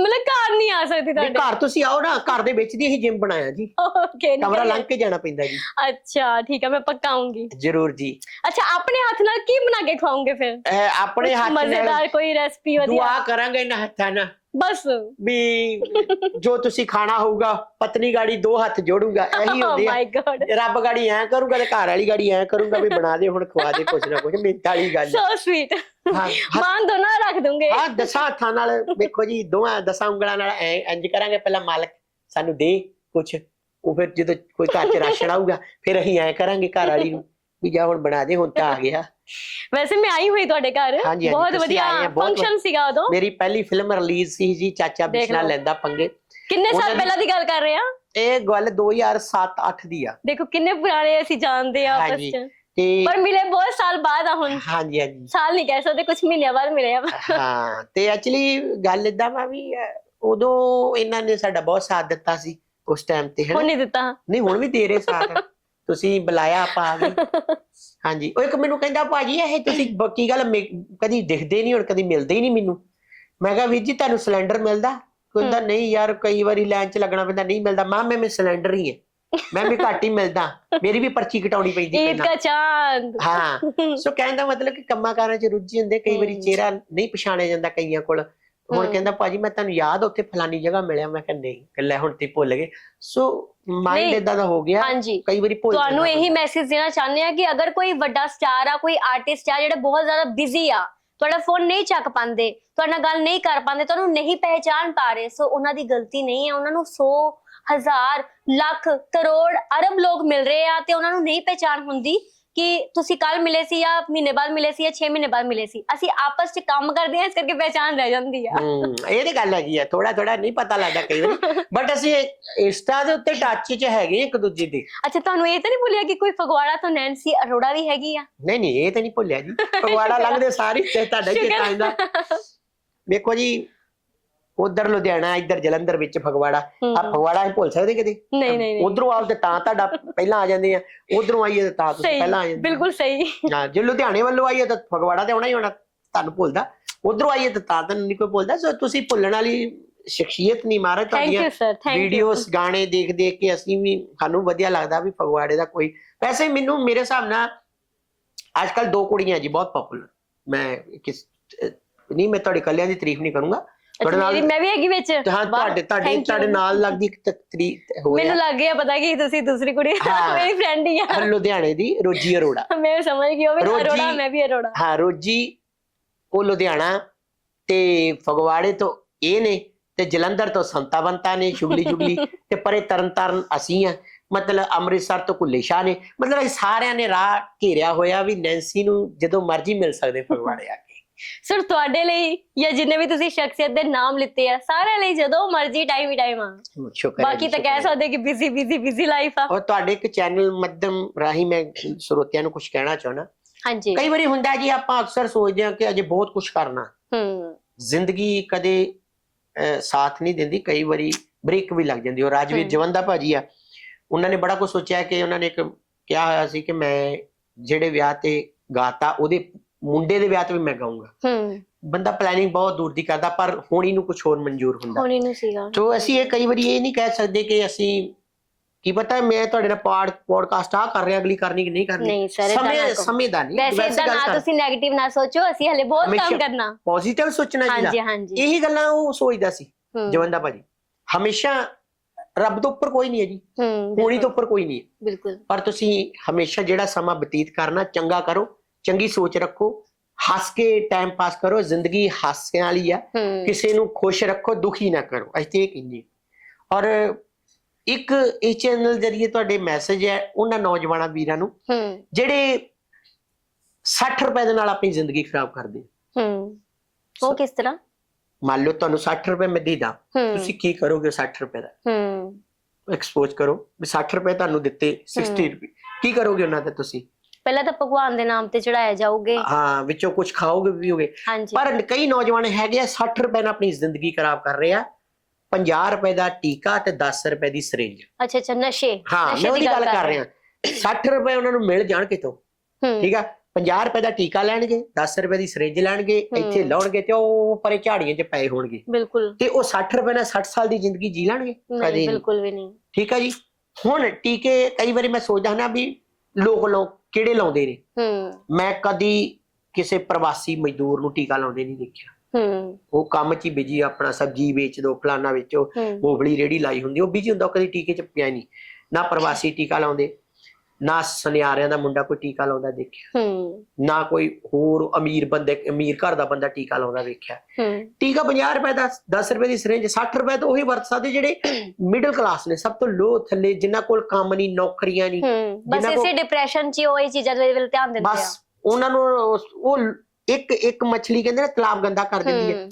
ਮਤਲਬ ਘਰ ਨਹੀਂ ਆ ਸਕਦੀ ਨਹੀਂ ਤੁਹਾਡੇ। ਘਰ ਤੁਸੀਂ ਆਓ ਨਾ ਘਰ ਦੇ ਵਿੱਚ ਦੀ ਹੀ ਜਿਮ ਬਣਾਇਆ ਜੀ। ਓਕੇ ਕਮਰਾ ਲੰਘ ਕੇ ਜਾਣਾ ਪੈਂਦਾ ਜੀ। ਅੱਛਾ ਠੀਕ ਹੈ ਮੈਂ ਪੱਕਾ ਆਉਂਗੀ ਜ਼ਰੂਰ ਜੀ। ਅੱਛਾ ਆਪਣੇ ਹੱਥ ਨਾਲ ਕੀ ਬਣਾ ਕੇ ਖਵਾਉਂਗੇ ਫਿਰ? ਇਹ ਆਪਣੇ ਹੱਥ ਨਾਲ ਮਜ਼ੇਦਾਰ ਕੋਈ ਰੈਸਪੀ ਵਧੀਆ? ਦੁਆ ਕਰਾਂਗੇ ਇਹਨਾਂ ਹੱਥਾਂ ਨਾਲ। ਬਸ। ਵੀ ਜੋ ਤੁਸੀਂ ਖਾਣਾ ਹੋਊਗਾ ਪਤਨੀ ਗਾੜੀ ਦੋ ਹੱਥ ਜੋੜੂਗਾ ਇਹੀ ਓ ਹੁੰਦੇ ਆ। ਮਾਈ ਗॉड ਰੱਬ ਗਾੜੀ ਐ ਕਰੂਗਾ ਤੇ ਘਰ ਵਾਲੀ ਗਾੜੀ ਐ ਕਰੂਗਾ ਵੀ ਬਣਾ ਦੇ ਹੁਣ ਖਵਾ ਦੇ ਕੁਛ ਨਾ ਕੁਛ ਮਿੰਟ ਵਾਲੀ ਗੱਲ ਸੋ ਸਵੀਟ ਹਾਂ ਮਾਨ ਦੋ ਨਾ ਰੱਖ ਦੂੰਗੇ। ਹਾਂ ਦਸਾਂ ਹੱਥਾਂ ਨਾਲ ਵੇਖੋ ਜੀ ਦੋਹਾਂ ਦਸਾਂ ਉਂਗਲਾਂ ਨਾਲ ਐ ਇੰਜ ਕਰਾਂਗੇ ਪਹਿਲਾਂ ਮਾਲਕ ਸਾਨੂੰ ਦੇ ਕੁਛ। ਉਹ ਫਿਰ ਜਦੋਂ ਕੋਈ ਘਰ ਚ ਰਾਸ਼ਨ ਆਊਗਾ ਫਿਰ ਅਸੀਂ ਐ ਕਰਾਂਗੇ ਘਰ ਵਾਲੀ ਨੂੰ ਵੀ ਜਾ ਹੁਣ ਬਣਾ ਦੇ ਹੁਣ ਤਾਂ ਆ ਗਿਆ। ਵੈਸੇ ਮੈਂ ਆਈ ਹੋਈ ਤੁਹਾਡੇ ਘਰ। ਹਾਂਜੀ, ਬਹੁਤ ਤੁਸੀਂ ਵਧੀਆ ਆਏ ਆ, ਬਹੁਤ ਫੰਕਸ਼ਨ ਸੀਗਾ ਉਦੋਂ। ਮੇਰੀ ਪਹਿਲੀ ਫਿਲਮ ਰਿਲੀਜ਼ ਸੀ ਜੀ ਚਾਚਾ ਦੇਖ ਬਿਸ਼ਨਾ ਲਓ। ਲੈਂਦਾ ਪੰਗੇ। ਕਿੰਨੇ ਉਹਨਾਂ ਸਾਲ ਦੀ- ਪਹਿਲਾਂ ਦੀ ਗੱਲ ਕਰ ਰਹੇ ਆ? ਇਹ ਗੱਲ 2007-8 ਦੀ ਆ। ਦੇਖੋ ਕਿੰਨੇ ਪੁਰਾਣੇ ਅਸੀਂ ਜਾਣਦੇ ਆ ਆਪਸ ਹਾਂਜੀ। ਚ। ਤੇ ਪਰ ਮਿਲੇ ਬਹੁਤ ਸਾਲ ਬਾਅਦ ਆ ਹੁਣ। ਹਾਂਜੀ ਹਾਂਜੀ। ਸਾਲ ਨਹੀਂ ਕਹਿ ਸਕਦੇ ਕੁਝ ਮਹੀਨਿਆਂ ਬਾਅਦ ਮਿਲੇ ਆ। ਹਾਂ ਤੇ ਐਕਚੁਅਲੀ ਗੱਲ ਇਦਾਂ ਵਾ ਵੀ ਉਦੋਂ ਇਹਨਾਂ ਨੇ ਸਾਡਾ ਬਹੁਤ ਸਾਥ ਦਿੱਤਾ ਸੀ ਉਸ ਟਾਈਮ ਤੇ ਹੁਣ ਨਹੀਂ ਦਿੱਤਾ। ਨਹੀਂ ਹੁਣ ਵੀ ਦੇ ਰਹੇ ਸਾਥ। ਤੁਸੀਂ ਬੁਲਾਇਆ ਆਪਾਂ ਆ ਗਏ। ਹਾਂਜੀ ਉਹ ਇੱਕ ਮੈਨੂੰ ਕਹਿੰਦਾ ਭਾਜੀ ਇਹ ਤੁਸੀਂ ਬ- ਕੀ ਗੱਲ ਕਦੀ ਦਿਖਦੇ ਨਹੀਂ ਹੁਣ ਕਦੀ ਮਿਲਦੇ ਹੀ ਨਹੀਂ ਮੈਨੂੰ? ਮੈਂ ਕਿਹਾ ਵੀਰ ਜੀ ਤੁਹਾਨੂੰ ਸਿਲੰਡਰ ਮਿਲਦਾ? ਕਹਿੰਦਾ ਨਹੀਂ ਯਾਰ ਕਈ ਵਾਰੀ ਲਾਈਨ 'ਚ ਲੱਗਣਾ ਪੈਂਦਾ ਨਹੀਂ ਮਿਲਦਾ। ਮਾਂ ਮੈਂ ਮੈਂ ਸਿਲੰਡਰ ਹੀ ਹੈ ਮੈਂ ਵੀ ਘੱਟ ਹੀ ਮਿਲਦਾ। ਮੇਰੀ ਵੀ ਪਰਚੀ ਕਟਾਉਣੀ ਪੈਂਦੀ ਈਦ ਪਹਿਲਾਂ। ਦਾ ਚਾਂਦ ਹਾਂ। ਸੋ ਕਹਿਣ ਦਾ ਮਤਲਬ ਕਿ ਕੰਮਾਂ ਕਾਰਾਂ 'ਚ ਰੁੱਝੀ ਹੁੰਦੇ ਕਈ ਵਾਰੀ। ਚਿਹਰਾ ਨਹੀਂ ਪਛਾਣਿਆ ਜਾਂਦਾ ਕਈਆਂ ਕੋਲ। ਹੁਣ ਹਮ। ਕਹਿੰਦਾ ਭਾਜੀ ਮੈਂ ਤੁਹਾਨੂੰ ਯਾਦ ਆ ਉੱਥੇ ਫਲਾਨੀ ਜਗ੍ਹਾ ਮਿਲਿਆ। ਮੈਂ ਕਿਹਾ ਨਹੀਂ ਕੱਲਾ ਹੁਣ ਤੇ ਭੁੱਲ ਗਏ। ਸੋ ਮਾਈਂਡ ਨਹੀਂ। ਇਦਾਂ ਦਾ ਹੋ ਗਿਆ। ਹਾਂਜੀ। ਕਈ ਵਾਰੀ ਭੁੱਲ ਤੁਹਾਨੂੰ ਜਾਂਦਾ ਇਹੀ ਮੈਸੇਜ ਦੇਣਾ ਚਾਹੁੰਦੇ ਆ ਕਿ ਅਗਰ ਕੋਈ ਵੱਡਾ ਸਟਾਰ ਆ ਕੋਈ ਆਰਟਿਸਟ ਆ ਜਿਹੜਾ ਬਹੁਤ ਜ਼ਿਆਦਾ ਬਿਜ਼ੀ ਆ ਤੁਹਾਡਾ ਫੋਨ ਨਹੀਂ ਚੱਕ ਪਾਉਂਦੇ ਤੁਹਾਡੇ ਨਾਲ ਗੱਲ ਨਹੀਂ ਕਰ ਪਾਉਂਦੇ ਤੁਹਾਨੂੰ ਨਹੀਂ ਪਹਿਚਾਨ ਪਾ ਰਹੇ ਸੋ ਉਹਨਾਂ ਦੀ ਗਲਤੀ ਨਹੀਂ ਹੈ। ਉਹਨਾਂ ਨੂੰ 100 ਹਜ਼ਾਰ ਲੱਖ ਕਰੋੜ ਅਰਬ ਲੋਕ ਮਿਲ ਰਹੇ ਆ ਤੇ ਉਹਨਾਂ ਨੂੰ ਨਹੀਂ ਪਹਿਚਾਨ ਹੁੰਦੀ ਕਿ ਤੁਸੀਂ ਕੱਲ ਮਿਲੇ ਸੀ ਜਾਂ ਮਹੀਨੇ ਬਾਅਦ ਮਿਲੇ ਸੀ ਜਾਂ 6 ਮਹੀਨੇ ਬਾਅਦ ਮਿਲੇ ਸੀ। ਅਸੀਂ ਆਪਸ 'ਚ ਕੰਮ ਕਰਦੇ ਆ ਇਸ ਕਰਕੇ ਪਹਿਚਾਨ ਰਹਿ ਜਾਂਦੀ ਆ। ਹੂੰ ਇਹ ਤੇ ਗੱਲ ਹੈਗੀ ਆ ਥੋੜਾ ਥੋੜਾ ਨਹੀਂ ਪਤਾ ਲੱਗਦਾ ਕਈ ਵਾਰੀ। ਬਟ ਅਸੀਂ ਇੰਸਟਾ ਦੇ ਉੱਤੇ ਟੱਚ 'ਚ ਹੈਗੇ ਇੱਕ ਦੂਜੇ ਦੇ। ਅੱਛਾ ਤੁਹਾਨੂੰ ਇਹ ਤਾਂ ਨਹੀਂ ਭੁੱਲਿਆ ਕਿ ਕੋਈ ਫਗਵਾੜਾ ਤੋਂ ਨੈਂਸੀ ਅਰੋੜਾ ਵੀ ਹੈਗੀ ਆ? ਨਹੀਂ ਨਹੀਂ ਇਹ ਤਾਂ ਨਹੀਂ ਭੁੱਲਿਆ ਜੀ। ਪਗਵਾੜਾ ਲੰਘਦੇ ਸਾਰੀ ਤੇ ਤੁਹਾਡਾ ਚੇਤਾ ਆਉਂਦਾ। ਵੇਖੋ ਜੀ ਉਧਰ ਲੁਧਿਆਣਾ ਇੱਧਰ ਜਲੰਧਰ ਵਿੱਚ ਫਗਵਾੜਾ। ਆ ਫਗਵਾੜਾ ਅਸੀਂ ਭੁੱਲ ਸਕਦੇ ਕਿਤੇ? ਨਹੀਂ ਨਹੀਂ ਉਧਰੋਂ ਆਉਂਦੇ ਤਾਂ ਤੁਹਾਡਾ ਪਹਿਲਾਂ ਆ ਜਾਂਦੇ ਆ। ਉਧਰੋਂ ਆਈਏ ਤਾਂ ਤੁਸੀਂ ਪਹਿਲਾਂ ਆ ਜਾਂਦੇ ਬਿਲਕੁਲ ਸਹੀ। ਹਾਂ ਜੇ ਲੁਧਿਆਣੇ ਵੱਲੋਂ ਆਈਏ ਤਾਂ ਫਗਵਾੜਾ ਤੇ ਆਉਣਾ ਹੀ ਹੋਣਾ ਤੁਹਾਨੂੰ ਭੁੱਲਦਾ। ਉਧਰੋਂ ਆਈਏ ਤਾਂ ਤਾਂ ਨਹੀਂ ਕੋਈ ਭੁੱਲਦਾ। ਸੋ ਤੁਸੀਂ ਭੁੱਲਣ ਵਾਲੀ ਸ਼ਖਸੀਅਤ ਨਹੀਂ ਮਾਰੇ ਤੁਹਾਡੀਆਂ ਵੀਡੀਓਜ਼ ਗਾਣੇ ਦੇਖ ਦੇਖ ਕੇ ਅਸੀਂ ਵੀ ਸਾਨੂੰ ਵਧੀਆ ਲੱਗਦਾ ਵੀ ਫਗਵਾੜੇ ਦਾ ਕੋਈ ਵੈਸੇ ਮੈਨੂੰ ਮੇਰੇ ਹਿਸਾਬ ਨਾਲ ਅੱਜ ਕੱਲ ਦੋ ਕੁੜੀਆਂ ਜੀ ਬਹੁਤ ਪਪੂਲਰ ਮੈਂ ਕਿਸ ਨਹੀਂ ਮੈਂ ਤੁਹਾਡੇ ਕੱਲਿਆਂ ਦੀ ਤਾਰੀਫ ਨਹੀਂ ਕਰੂੰਗਾ। ਨਾਲ ਮੇਰੀ ਮੈਂ ਵੀ ਹੈਗੀ ਵਿੱਚ। ਹਾਂ ਤੁਹਾਡੇ ਤੁਹਾਡੇ. ਤੁਹਾਡੇ ਨਾਲ ਲੱਗਦੀ ਇੱਕ ਤਕਰੀਰ ਹੋ ਮੈਨੂੰ ਲੱਗ ਗਿਆ ਪਤਾ ਕਿ ਤੁਸੀਂ ਦੂਸਰੀ ਕੁੜੀ। ਮੇਰੀ ਫਰੈਂਡ ਹੀ ਆ। ਲੁਧਿਆਣੇ ਦੀ ਰੋਜੀ ਅਰੋੜਾ। ਮੈਂ ਸਮਝ ਗਈ ਉਹ ਵੀ ਅਰੋੜਾ ਮੈਂ ਵੀ ਅਰੋੜਾ। ਹਾਂ ਰੋਜੀ ਉਹ ਲੁਧਿਆਣਾ ਤੇ ਫਗਵਾੜੇ ਤੋਂ ਇਹ ਨੇ ਤੇ ਜਲੰਧਰ ਤੋਂ ਸੰਤਾ ਬੰਤਾ ਨੇ ਸ਼ੁਗਲੀ ਸ਼ੁਗਲੀ ਤੇ ਪਰੇ ਤਰਨ ਤਾਰਨ ਅਸੀਂ ਆ। ਮਤਲਬ ਅੰਮ੍ਰਿਤਸਰ ਤੋਂ ਕੁੱਲੇ ਸ਼ਾਹ ਨੇ। ਮਤਲਬ ਇਹ ਸਾਰਿਆਂ ਨੇ ਰਾਹ ਘੇਰਿਆ ਹੋਇਆ ਵੀ ਨੈਂਸੀ ਨੂੰ ਜਦੋਂ ਮਰਜ਼ੀ ਮਿਲ ਸਕਦੇ ਫਗਵਾੜੇ ਆ ਕੇ। ਸਰ ਤੁਹਾਡੇ ਲਈ ਜਾਂ ਜਿੰਨੇ ਵੀ ਤੁਸੀਂ ਸ਼ਖਸੀਅਤ ਦੇ ਨਾਮ ਲਿੱਤੇ ਆ ਸਾਰਿਆਂ ਲਈ ਜਦੋਂ ਮਰਜ਼ੀ ਟਾਈਮ ਹੀ ਟਾਈਮ ਆ। ਸ਼ੁਕਰ ਹੈ ਬਾਕੀ ਤਾਂ ਕਹਿ। ਸਕਦੇ ਕਿ ਬਿਜ਼ੀ ਬਿਜ਼ੀ ਬਿਜ਼ੀ ਲਾਈਫ ਆ। ਔਰ ਤੁਹਾਡੇ ਇੱਕ ਚੈਨਲ ਮੱਧਮ ਰਾਹੀਂ ਮੈਂ ਸਰੋਤਿਆਂ ਨੂੰ ਕੁਝ ਕਹਿਣਾ ਚਾਹਣਾ ਹਾਂਜੀ। ਕਈ ਵਾਰੀ ਹੁੰਦਾ ਜੀ ਆਪਾਂ ਅਕਸਰ ਸੋਚਦੇ ਹਾਂ ਕਿ ਅਜੇ ਬਹੁਤ ਕੁਝ ਕਰਨਾ। ਹੂੰ ਜ਼ਿੰਦਗੀ ਕਦੇ ਸਾਥ ਨਹੀਂ ਦਿੰਦੀ ਕਈ ਵਾਰੀ ਬ੍ਰੇਕ ਵੀ ਲੱਗ ਜਾਂਦੀ। ਔਰ ਰਾਜਵੀਰ। ਜਵੰਦਾ ਭਾਜੀ ਆ ਉਹਨਾਂ ਨੇ ਬੜਾ ਕੁਝ ਸੋਚਿਆ ਕਿ ਉਹਨਾਂ ਨੇ ਇੱਕ ਕਿਹਾ ਹੋਇਆ ਸੀ ਕਿ ਮੈਂ ਜਿਹੜੇ ਵਿਆਹ ਤੇ ਗਾਤਾ ਉਹਦੇ ਮੁੰਡੇ ਦੇ ਵਿਆਹ ਤੇ ਵੀ ਮੈਂ ਗਾਉਂਗਾ ਹੂੰ। ਬੰਦਾ ਪਲੈਨਿੰਗ ਬਹੁਤ ਦੂਰ ਦੀ ਕਰਦਾ ਪਰ ਹੋਣੀ ਨੂੰ ਕੁਝ ਹੋਰ ਮਨਜ਼ੂਰ ਹੁੰਦਾ। ਹੁਣ ਇਹਨੂੰ ਸੀਗਾ। ਸੋ ਅਸੀਂ ਇਹ ਕਈ ਵਾਰੀ ਇਹ ਨਹੀਂ ਕਹਿ ਸਕਦੇ ਕਿ ਅਸੀਂ ਕੀ ਪਤਾ ਮੈਂ ਤੁਹਾਡੇ ਨਾਲ ਪਾਡ ਪੋਡਕਾਸਟ ਆ ਕਰ ਰਿਹਾ ਅਗਲੀ ਕਰਨੀ ਕਿ ਨਹੀਂ ਕਰਨੀ। ਨਹੀਂ sir, ਏਦਾਂ ਨਾ ਸਮੇਂ ਕਹੋ। ਸਮੇਂ ਦਾ ਨਹੀਂ ਵੈਸੇ ਇਦਾਂ ਨਾ ਤੁਸੀਂ 네ਗੇਟਿਵ ਨਾ ਸੋਚੋ ਅਸੀਂ ਹਲੇ ਬਹੁਤ ਕੰਮ ਹਮੇਸ਼ਾ- ਕਰਨਾ। ਪੋਜ਼ਿਟਿਵ ਸੋਚਣਾ ਹਾਂਜੀ ਚਾਹੀਦਾ ਹਾਂਜੀ। ਇਹੀ ਗੱਲਾਂ ਉਹ ਸੋਚਦਾ ਸੀ ਹੂੰ, ਜਵੰਦਾ ਭਾਜੀ। ਹਮੇਸ਼ਾ ਰੱਬ ਤੋਂ ਉੱਪਰ ਕੋਈ ਨਹੀਂ ਹੈ ਜੀ। ਹੂੰ ਹੋਣੀ ਬਿਲਕੁਲ, ਤੋਂ ਉੱਪਰ ਕੋਈ ਨਹੀਂ ਹੈ। ਬਿਲਕੁਲ। ਪਰ ਤੁਸੀਂ ਹਮੇਸ਼ਾ ਜਿਹੜਾ ਸਮਾਂ ਬਤੀਤ ਕਰਨਾ ਚੰਗਾ ਕਰੋ। ਚੰਗੀ ਸੋਚ ਰੱਖੋ ਹੱਸ ਕੇ ਟਾਈਮ ਪਾਸ ਕਰੋ ਜ਼ਿੰਦਗੀ ਹਾਸਿਆਂ ਵਾਲੀ ਆ। ਕਿਸੇ ਨੂੰ ਖੁਸ਼ ਰੱਖੋ ਦੁਖੀ ਨਾ ਕਰੋ ਅਸੀਂ ਇਹ ਕਹਿੰਦੇ ਔਰ ਇੱਕ ਇਹ ਚੈਨਲ ਜਰੀਏ ਤੁਹਾਡੇ ਮੈਸੇਜ ਹੈ ਉਹਨਾਂ ਨੌਜਵਾਨਾਂ ਵੀਰਾਂ ਨੂੰ ਜਿਹੜੇ 60 ਰੁਪਏ ਦੇ ਨਾਲ ਆਪਣੀ ਜ਼ਿੰਦਗੀ ਖਰਾਬ ਕਰਦੇ। ਹੂੰ। ਉਹ ਕਿਸ ਤਰ੍ਹਾਂ? ਮੰਨ ਲਓ ਤੁਹਾਨੂੰ 60 ਰੁਪਏ ਮੈਂ ਦੇ ਦਾਂ ਹੂੰ। ਤੁਸੀਂ ਕੀ ਕਰੋਗੇ 60 ਰੁਪਏ ਦਾ? ਹੂੰ। ਐਕਸਪੋਜ਼ ਕਰੋ ਵੀ 60 ਰੁਪਏ ਤੁਹਾਨੂੰ ਦਿੱਤੇ 60 ਰੁਪਏ। ਕੀ ਕਰੋਗੇ ਉਹਨਾਂ ਦਾ ਤੁਸੀਂ? ਪਹਿਲਾਂ ਤਾਂ ਭਗਵਾਨ ਦੇ ਨਾਮ ਤੇ ਚੜਾਇਆ ਜਾਓਗੇ ਹਾਂ ਵਿੱਚੋਂ ਕੁਝ ਖਾਓਗੇ ਵੀ ਹੋਗੇ ਹਾਂਜੀ। ਪਰ ਕਈ ਨੌਜਵਾਨ ਹੈਗੇ ਆ 60 ਰੁਪਏ ਨਾਲ ਆਪਣੀ ਜ਼ਿੰਦਗੀ ਖਰਾਬ ਕਰ ਰਹੇ ਆ। 50 ਰੁਪਏ ਦਾ ਟੀਕਾ ਤੇ 10 ਰੁਪਏ ਦੀ ਸਿਰਿੰਜ। ਅੱਛਾ ਅੱਛਾ ਨਸ਼ੇ। ਹਾਂ ਮੈਂ ਉਹਦੀ ਗੱਲ ਕਰ ਰਿਹਾ 60 ਰੁਪਏ ਉਹਨਾਂ ਨੂੰ ਮਿਲ ਜਾਣ ਕਿਤੋਂ। ਹੂੰ। ਠੀਕ ਆ? 50 ਰੁਪਏ ਦਾ ਟੀਕਾ ਲੈਣਗੇ 10 ਰੁਪਏ ਦੀ ਸਿਰਿੰਜ ਲੈਣਗੇ ਹੂੰ। ਇੱਥੇ ਲਾਉਣਗੇ ਤੇ ਉਹ ਪਰੇ ਝਾੜੀਆਂ 'ਚ ਪਏ ਹੋਣਗੇ। ਬਿਲਕੁਲ। ਤੇ ਉਹ 60 ਰੁਪਏ ਨਾਲ 60 ਸਾਲ ਦੀ ਜ਼ਿੰਦਗੀ ਜੀ ਲੈਣਗੇ? ਕਦੇ ਬਿਲਕੁਲ ਵੀ ਨਹੀਂ। ਠੀਕ ਆ ਜੀ? ਹੁਣ ਟੀਕੇ ਕਈ ਵਾਰੀ ਮੈਂ ਸੋਚਦਾ ਨਾ ਵੀ ਲੋਕ ਲੋਕ ਕਿਹੜੇ ਲਾਉਂਦੇ ਨੇ? ਹੂੰ। ਮੈਂ ਕਦੀ ਕਿਸੇ ਪ੍ਰਵਾਸੀ ਮਜ਼ਦੂਰ ਨੂੰ ਟੀਕਾ ਲਾਉਂਦੇ ਨਹੀਂ ਦੇਖਿਆ। ਹੂੰ। ਉਹ ਕੰਮ 'ਚ ਹੀ ਬਿਜ਼ੀ ਆਪਣਾ ਸਬਜ਼ੀ ਵੇਚ ਦੋ ਫਲਾਨਾ ਵੇਚੋ ਹੂੰ। ਮੋਬਲੀ ਰੇੜੀ ਲਾਈ ਹੁੰਦੀ ਉਹ ਬਿਜ਼ੀ ਹੁੰਦਾ ਉਹ ਕਦੀ ਟੀਕੇ 'ਚ ਪਿਆ ਹੀ ਨਹੀਂ। ਨਾ ਪ੍ਰਵਾਸੀ ਟੀਕਾ ਲਾਉਂਦੇ ਨਾ ਸੁਨਿਆਰਿਆਂ ਦਾ ਮੁੰਡਾ ਕੋਈ ਟੀਕਾ ਲਾਉਂਦਾ ਦੇਖਿਆ। ਹੂੰ। ਨਾ ਕੋਈ ਹੋਰ ਅਮੀਰ ਬੰਦੇ ਅਮੀਰ ਘਰ ਦਾ ਬੰਦਾ ਟੀਕਾ ਲਾਉਂਦਾ ਵੇਖਿਆ। ਹੂੰ। ਟੀਕਾ 50 ਰੁਪਏ ਦਾ 10 ਰੁਪਏ ਦੀ ਸਿਰਿੰਜ 60 ਰੁਪਏ ਤਾਂ ਉਹੀ ਵਰਤ ਸਕਦੇ ਜਿਹੜੇ ਮਿਡਲ ਕਲਾਸ ਨੇ ਸਭ ਤੋਂ ਲੋ ਥੱਲੇ ਜਿਨ੍ਹਾਂ ਕੋਲ ਕੰਮ ਨਹੀਂ ਨੌਕਰੀਆਂ ਨਹੀਂ ਬਸ ਇਸੇ ਡਿਪਰੈਸ਼ਨ ਚ ਉਹ ਇਹ ਚੀਜ਼ਾਂ ਦੇ ਵੱਲ ਧਿਆਨ ਦਿੰਦੇ ਆ। ਬਸ ਉਹਨਾਂ ਨੂੰ ਉਹ ਇੱਕ ਇੱਕ ਮੱਛਲੀ ਕਹਿੰਦੇ ਨਾ ਤਲਾਬ ਗੰਦਾ ਕਰ ਦਿੰਦੀ ਹੈ।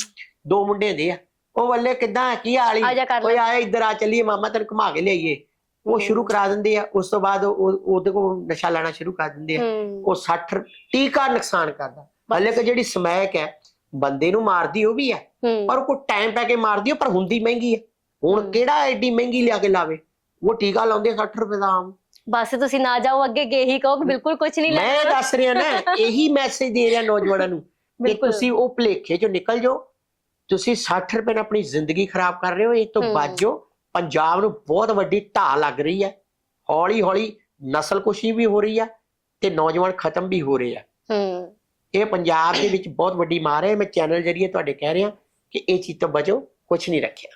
ਦੋ ਮੁੰਡੇ ਹੁੰਦੇ ਆ। ਉਹ ਵੱਲੇ ਕਿਦਾਂ ਕੀ ਹਾਲੀ ਓਏ ਆਏ ਇੱਧਰ ਆ ਚੱਲੀਏ ਮਾਮਾ ਤੈਨੂੰ ਘੁਮਾ ਕੇ ਲਿਆਈਏ। ਉਹ। ਸ਼ੁਰੂ ਕਰਾ ਦਿੰਦੇ ਆ ਉਸ ਤੋਂ ਬਾਅਦ ਉਹ ਉਹਦੇ ਕੋਲ ਨਸ਼ਾ ਲੈਣਾ ਸ਼ੁਰੂ ਕਰ ਦਿੰਦੇ ਆ। ਉਹ 60 ਟੀਕਾ ਨੁਕਸਾਨ ਕਰਦਾ। ਹਲੇ ਕਿ ਜਿਹੜੀ ਸਮੈਕ ਹੈ ਬੰਦੇ ਨੂੰ ਮਾਰਦੀ ਉਹ ਵੀ ਹੈ। ਪਰ ਉਹ ਕੋ ਟਾਈਮ ਪੈ ਕੇ ਮਾਰਦੀ ਪਰ ਹੁੰਦੀ ਮਹਿੰਗੀ ਹੈ। ਹੁਣ। ਕਿਹੜਾ ਐਡੀ ਮਹਿੰਗੀ ਲਿਆ ਕੇ ਲਾਵੇ? ਉਹ ਟੀਕਾ ਲਾਉਂਦੇ 60 ਰੁਪਏ ਦਾ ਆਮ। ਬਸ ਤੁਸੀਂ ਨਾ ਜਾਓ ਅੱਗੇ ਗੇ ਹੀ ਕਹੋ ਕਿ ਬਿਲਕੁਲ ਕੁਝ ਨਹੀਂ ਮੈਂ ਲੈਣਾ। ਦੱਸ ਰਿਹਾ ਨਾ ਇਹੀ ਮੈਸੇਜ ਦੇ ਰਿਹਾ ਨੌਜਵਾਨਾਂ ਨੂੰ ਕਿ। ਤੁਸੀਂ ਉਹ ਭੁਲੇਖੇ ਚੋਂ ਨਿਕਲ ਜਾਓ। ਤੁਸੀਂ 60 ਰੁਪਏ ਨਾਲ ਆਪਣੀ ਜ਼ਿੰਦਗੀ ਖਰਾਬ ਕਰ ਰਹੇ ਹੋ ਇਹ ਤੋਂ। ਬਚ ਪੰਜਾਬ ਨੂੰ ਬਹੁਤ ਵੱਡੀ ਢਾਹ ਲੱਗ ਰਹੀ ਹੈ। ਹੌਲੀ ਹੌਲੀ ਨਸਲਕੁਸ਼ੀ ਵੀ ਹੋ ਰਹੀ ਹੈ ਤੇ ਨੌਜਵਾਨ ਖਤਮ ਵੀ ਹੋ ਰਹੇ ਆ। ਹੂੰ। ਇਹ ਪੰਜਾਬ ਦੇ ਵਿੱਚ ਬਹੁਤ ਵੱਡੀ ਮਾਰ ਹੈ। ਮੈਂ ਚੈਨਲ ਜਰੀਏ ਤੁਹਾਡੇ ਕਹਿ ਰਿਹਾ ਕਿ ਇਹ ਚੀਜ਼ ਤੋਂ ਬਚੋ ਕੁਝ ਨਹੀਂ ਰੱਖਿਆ।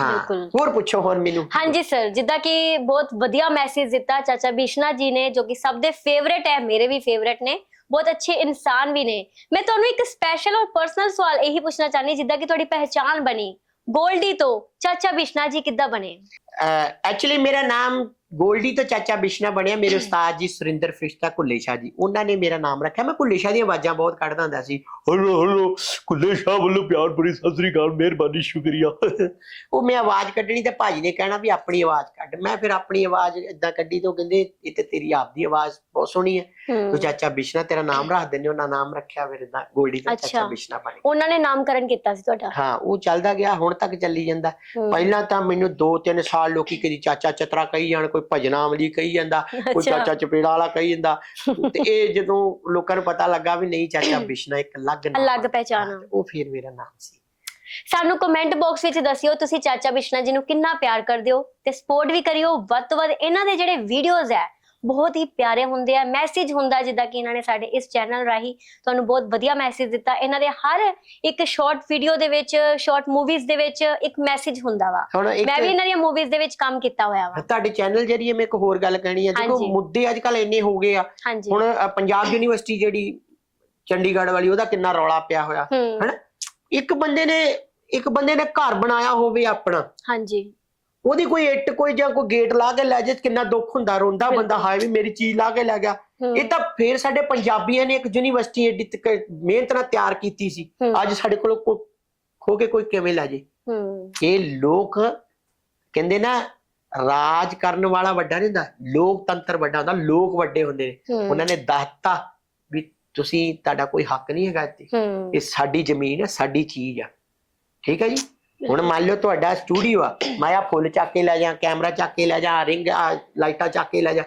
ਹਾਂ। ਹੋਰ ਪੁੱਛੋ ਹੁਣ ਮੈਨੂੰ। ਹਾਂਜੀ ਸਰ ਜਿੱਦਾਂ ਕਿ ਬਹੁਤ ਵਧੀਆ ਮੈਸੇਜ ਦਿੱਤਾ ਚਾਚਾ ਬਿਸ਼ਨਾ ਜੀ ਨੇ ਜੋ ਕਿ ਸਭ ਦੇ ਫੇਵਰੇਟ ਹੈ ਮੇਰੇ ਵੀ ਫੇਵਰੇਟ ਨੇ। ਬਹੁਤ ਅੱਛੇ ਇਨਸਾਨ ਵੀ ਨੇ। ਮੈਂ ਤੁਹਾਨੂੰ ਇੱਕ ਸਪੈਸ਼ਲ ਔਰ ਪਰਸਨਲ ਸਵਾਲ ਇਹੀ ਪੁੱਛਣਾ ਚਾਹਨੀ ਜਿੱਦਾਂ ਕਿ ਤੁਹਾਡੀ ਪਹਿਚਾਨ ਬਣੀ। ਗੋਲਡੀ ਤੋਂ ਚਾਚਾ ਬਿਸ਼ਨਾ ਜੀ ਕਿੱਦਾਂ ਬਣੇ? ਐਕਚੁਅਲੀ ਮੇਰਾ ਨਾਮ ਗੋਲਡੀ ਤੋਂ ਚਾਚਾ ਬਿਸ਼ਨਾ ਬਣਿਆ ਮੇਰੇ ਉਸਤਾਦ ਜੀ ਸੁਰਿੰਦਰ ਫਰਿਸ਼ਤਾ ਕੁੱਲੇ ਸ਼ਾਹ ਜੀ। ਉਹਨਾਂ ਨੇ ਮੇਰਾ ਨਾਮ ਰੱਖਿਆ। ਮੈਂ ਕੁੱਲੇ ਸ਼ਾਹ ਦੀਆਂ ਆਵਾਜ਼ਾਂ ਬਹੁਤ ਕੱਢਦਾ ਹੁੰਦਾ ਸੀ। ਹਲੋ ਹਲੋ ਕੁੱਲੇ ਸ਼ਾਹ ਵੱਲੋਂ ਪਿਆਰ ਭਰੀ ਸਤਿ ਸ੍ਰੀ ਅਕਾਲ ਮਿਹਰਬਾਨੀ ਸ਼ੁਕਰੀਆ। ਉਹ ਮੈਂ ਆਵਾਜ਼ ਕੱਢਣੀ ਤੇ ਭਾਜੀ ਨੇ ਕਹਿਣਾ ਵੀ ਆਪਣੀ ਆਵਾਜ਼ ਕੱਢ। ਮੈਂ ਫਿਰ ਆਪਣੀ ਆਵਾਜ਼ ਇਦਾਂ ਕੱਢੀ ਤੋਂ ਕਹਿੰਦੇ ਇਹ ਤੇ ਤੇਰੀ ਆਪਦੀ ਆਵਾਜ਼ ਬਹੁਤ ਸੋਹਣੀ ਹੈ। ਤੋ ਚਾਚਾ ਬਿਸ਼ਨਾ ਤੇਰਾ ਨਾਮ ਰੱਖ ਦਿੰਦੇ ਉਹਨਾਂ ਨਾਮ ਰੱਖਿਆ ਫਿਰ ਇਦਾਂ ਗੋਲਡੀ ਤੋਂ ਚਾਚਾ। ਬਿਸ਼ਨਾ ਬਣ ਗਿਆ ਉਹਨਾਂ ਨੇ ਨਾਮਕਰਨ ਕੀਤਾ ਸੀ ਤੁਹਾਡਾ? ਹਾਂ ਉਹ ਚੱਲਦਾ ਗਿਆ ਹੁਣ ਤੱਕ ਚੱਲੀ ਜਾਂਦਾ। ਪਹਿਲਾਂ ਤਾਂ ਮੈਨੂੰ 2-3 ਸਾਲ ਲੋਕੀ ਕਦੀ ਚਾਚਾ ਚਤਰਾ ਕਹੀ ਜਾਣ ਕੋਈ ਭਜਨਾ ਅਮਲੀ ਕਹੀ ਜਾਂਦਾ ਕੋਈ। ਚਾਚਾ ਚਪੇੜਾ ਵਾਲਾ ਕਹੀ ਜਾਂਦਾ ਤੇ ਇਹ ਜਦੋਂ ਲੋਕਾਂ ਨੂੰ ਪਤਾ ਲੱਗਾ ਵੀ ਨਹੀਂ ਚਾਚਾ ਬਿਸ਼ਨਾ ਇੱਕ ਅਲੱਗ ਨਾਮ ਅਲੱਗ। ਹਾਂ, ਉਹ ਫਿਰ ਮੇਰਾ ਨਾਮ ਸੀ ਸਾਨੂੰ ਕਮੈਂਟ ਬਾਕਸ ਵਿੱਚ ਦੱਸਿਓ ਤੁਸੀਂ ਚਾਚਾ ਬਿਸ਼ਨਾ ਜੀ ਨੂੰ ਕਿੰਨਾ ਪਿਆਰ ਕਰਦੇ ਹੋ ਤੇ ਸਪੋਰਟ ਵੀ ਕਰਿਓ ਵੱਧ ਤੋਂ ਵੱਧ ਇਹਨਾਂ ਦੇ ਜਿਹੜੇ ਵੀਡੀਓਜ਼ ਹੈ ਬਹੁਤ ਹੀ ਪਿਆਰੇ ਹੁੰਦੇ ਆ ਮੈਸੇਜ ਹੁੰਦਾ ਜਿੱਦਾਂ ਕਿ ਇਹਨਾਂ ਨੇ ਸਾਡੇ ਇਸ ਚੈਨਲ ਰਾਹੀਂ ਤੁਹਾਨੂੰ ਬਹੁਤ ਵਧੀਆ ਮੈਸੇਜ ਦਿੱਤਾ। ਇਹਨਾਂ ਦੇ ਹਰ ਇੱਕ ਸ਼ਾਰਟ ਵੀਡੀਓ ਦੇ ਵਿੱਚ ਸ਼ਾਰਟ ਮੂਵੀਜ਼ ਦੇ ਵਿੱਚ ਇੱਕ ਮੈਸੇਜ ਹੁੰਦਾ ਵਾ। ਮੈਂ ਵੀ ਇਹਨਾਂ ਦੀਆਂ ਮੂਵੀਜ਼ ਦੇ ਵਿੱਚ ਕੰਮ ਕੀਤਾ ਹੋਇਆ ਵਾ। ਤੁਹਾਡੇ ਚੈਨਲ ਜਰੀਏ ਮੈਂ ਇੱਕ ਹੋਰ ਗੱਲ ਕਹਿਣੀ ਹੈ ਦੇਖੋ। ਮੁੱਦੇ ਅੱਜ ਕੱਲ ਇੰਨੇ ਹੋ ਗਏ ਆ। ਹੁਣ ਪੰਜਾਬ ਯੂਨੀਵਰਸਿਟੀ ਜਿਹੜੀ ਚੰਡੀਗੜ੍ਹ ਵਾਲੀ ਉਹਦਾ ਕਿੰਨਾ ਰੌਲਾ ਪਿਆ ਹੋਇਆ। ਹਨਾ? ਇੱਕ ਬੰਦੇ ਨੇ ਇੱਕ ਬੰਦੇ ਨੇ ਘਰ ਬਣਾਇਆ ਹੋਵੇ ਆਪਣਾ। ਹਾਂਜੀ। ਉਹਦੀ ਕੋਈ ਇੱਟ ਕੋਈ ਜਾਂ ਕੋਈ ਗੇਟ ਲਾ ਕੇ ਲੈ ਜੇ ਕਿੰਨਾ ਦੁੱਖ ਹੁੰਦਾ ਰੋਂਦਾ ਬੰਦਾ। ਹਾਏ ਵੀ ਮੇਰੀ ਚੀਜ਼ ਲਾ ਕੇ ਲੈ ਗਿਆ। ਇਹ ਤਾਂ ਫੇਰ ਸਾਡੇ ਪੰਜਾਬੀਆਂ ਨੇ ਇੱਕ ਯੂਨੀਵਰਸਿਟੀ ਤੱਕ ਮਿਹਨਤ ਨਾਲ ਤਿਆਰ ਕੀਤੀ ਸੀ। ਅੱਜ ਸਾਡੇ ਕੋਲ ਕੋ- ਖੋ ਕੇ ਕੋਈ ਕਿਵੇਂ ਲੈ ਜੇ? ਇਹ ਲੋਕ ਕਹਿੰਦੇ ਨਾ ਰਾਜ ਕਰਨ ਵਾਲਾ ਵੱਡਾ ਨਹੀਂ ਹੁੰਦਾ ਲੋਕਤੰਤਰ ਵੱਡਾ ਹੁੰਦਾ ਲੋਕ ਵੱਡੇ ਹੁੰਦੇ ਨੇ। ਉਹਨਾਂ ਨੇ ਦੱਸਤਾ ਵੀ ਤੁਸੀਂ ਤੁਹਾਡਾ ਕੋਈ ਹੱਕ ਨਹੀਂ ਹੈਗਾ ਇੱਥੇ। ਇਹ ਸਾਡੀ ਜ਼ਮੀਨ ਹੈ ਸਾਡੀ ਚੀਜ਼ ਆ। ਠੀਕ ਹੈ ਜੀ? ਹੁਣ ਮੰਨ ਲਓ ਤੁਹਾਡਾ ਸਟੂਡੀਓ ਆ ਮੈਂ ਆ ਫੁੱਲ ਚੱਕ ਕੇ ਲੈ ਜਾ ਕੈਮਰਾ ਚੱਕ ਕੇ ਲੈ ਜਾ ਰਿੰਗ ਆ ਲਾਈਟਾਂ ਚੱਕ ਕੇ ਲੈ ਜਾ।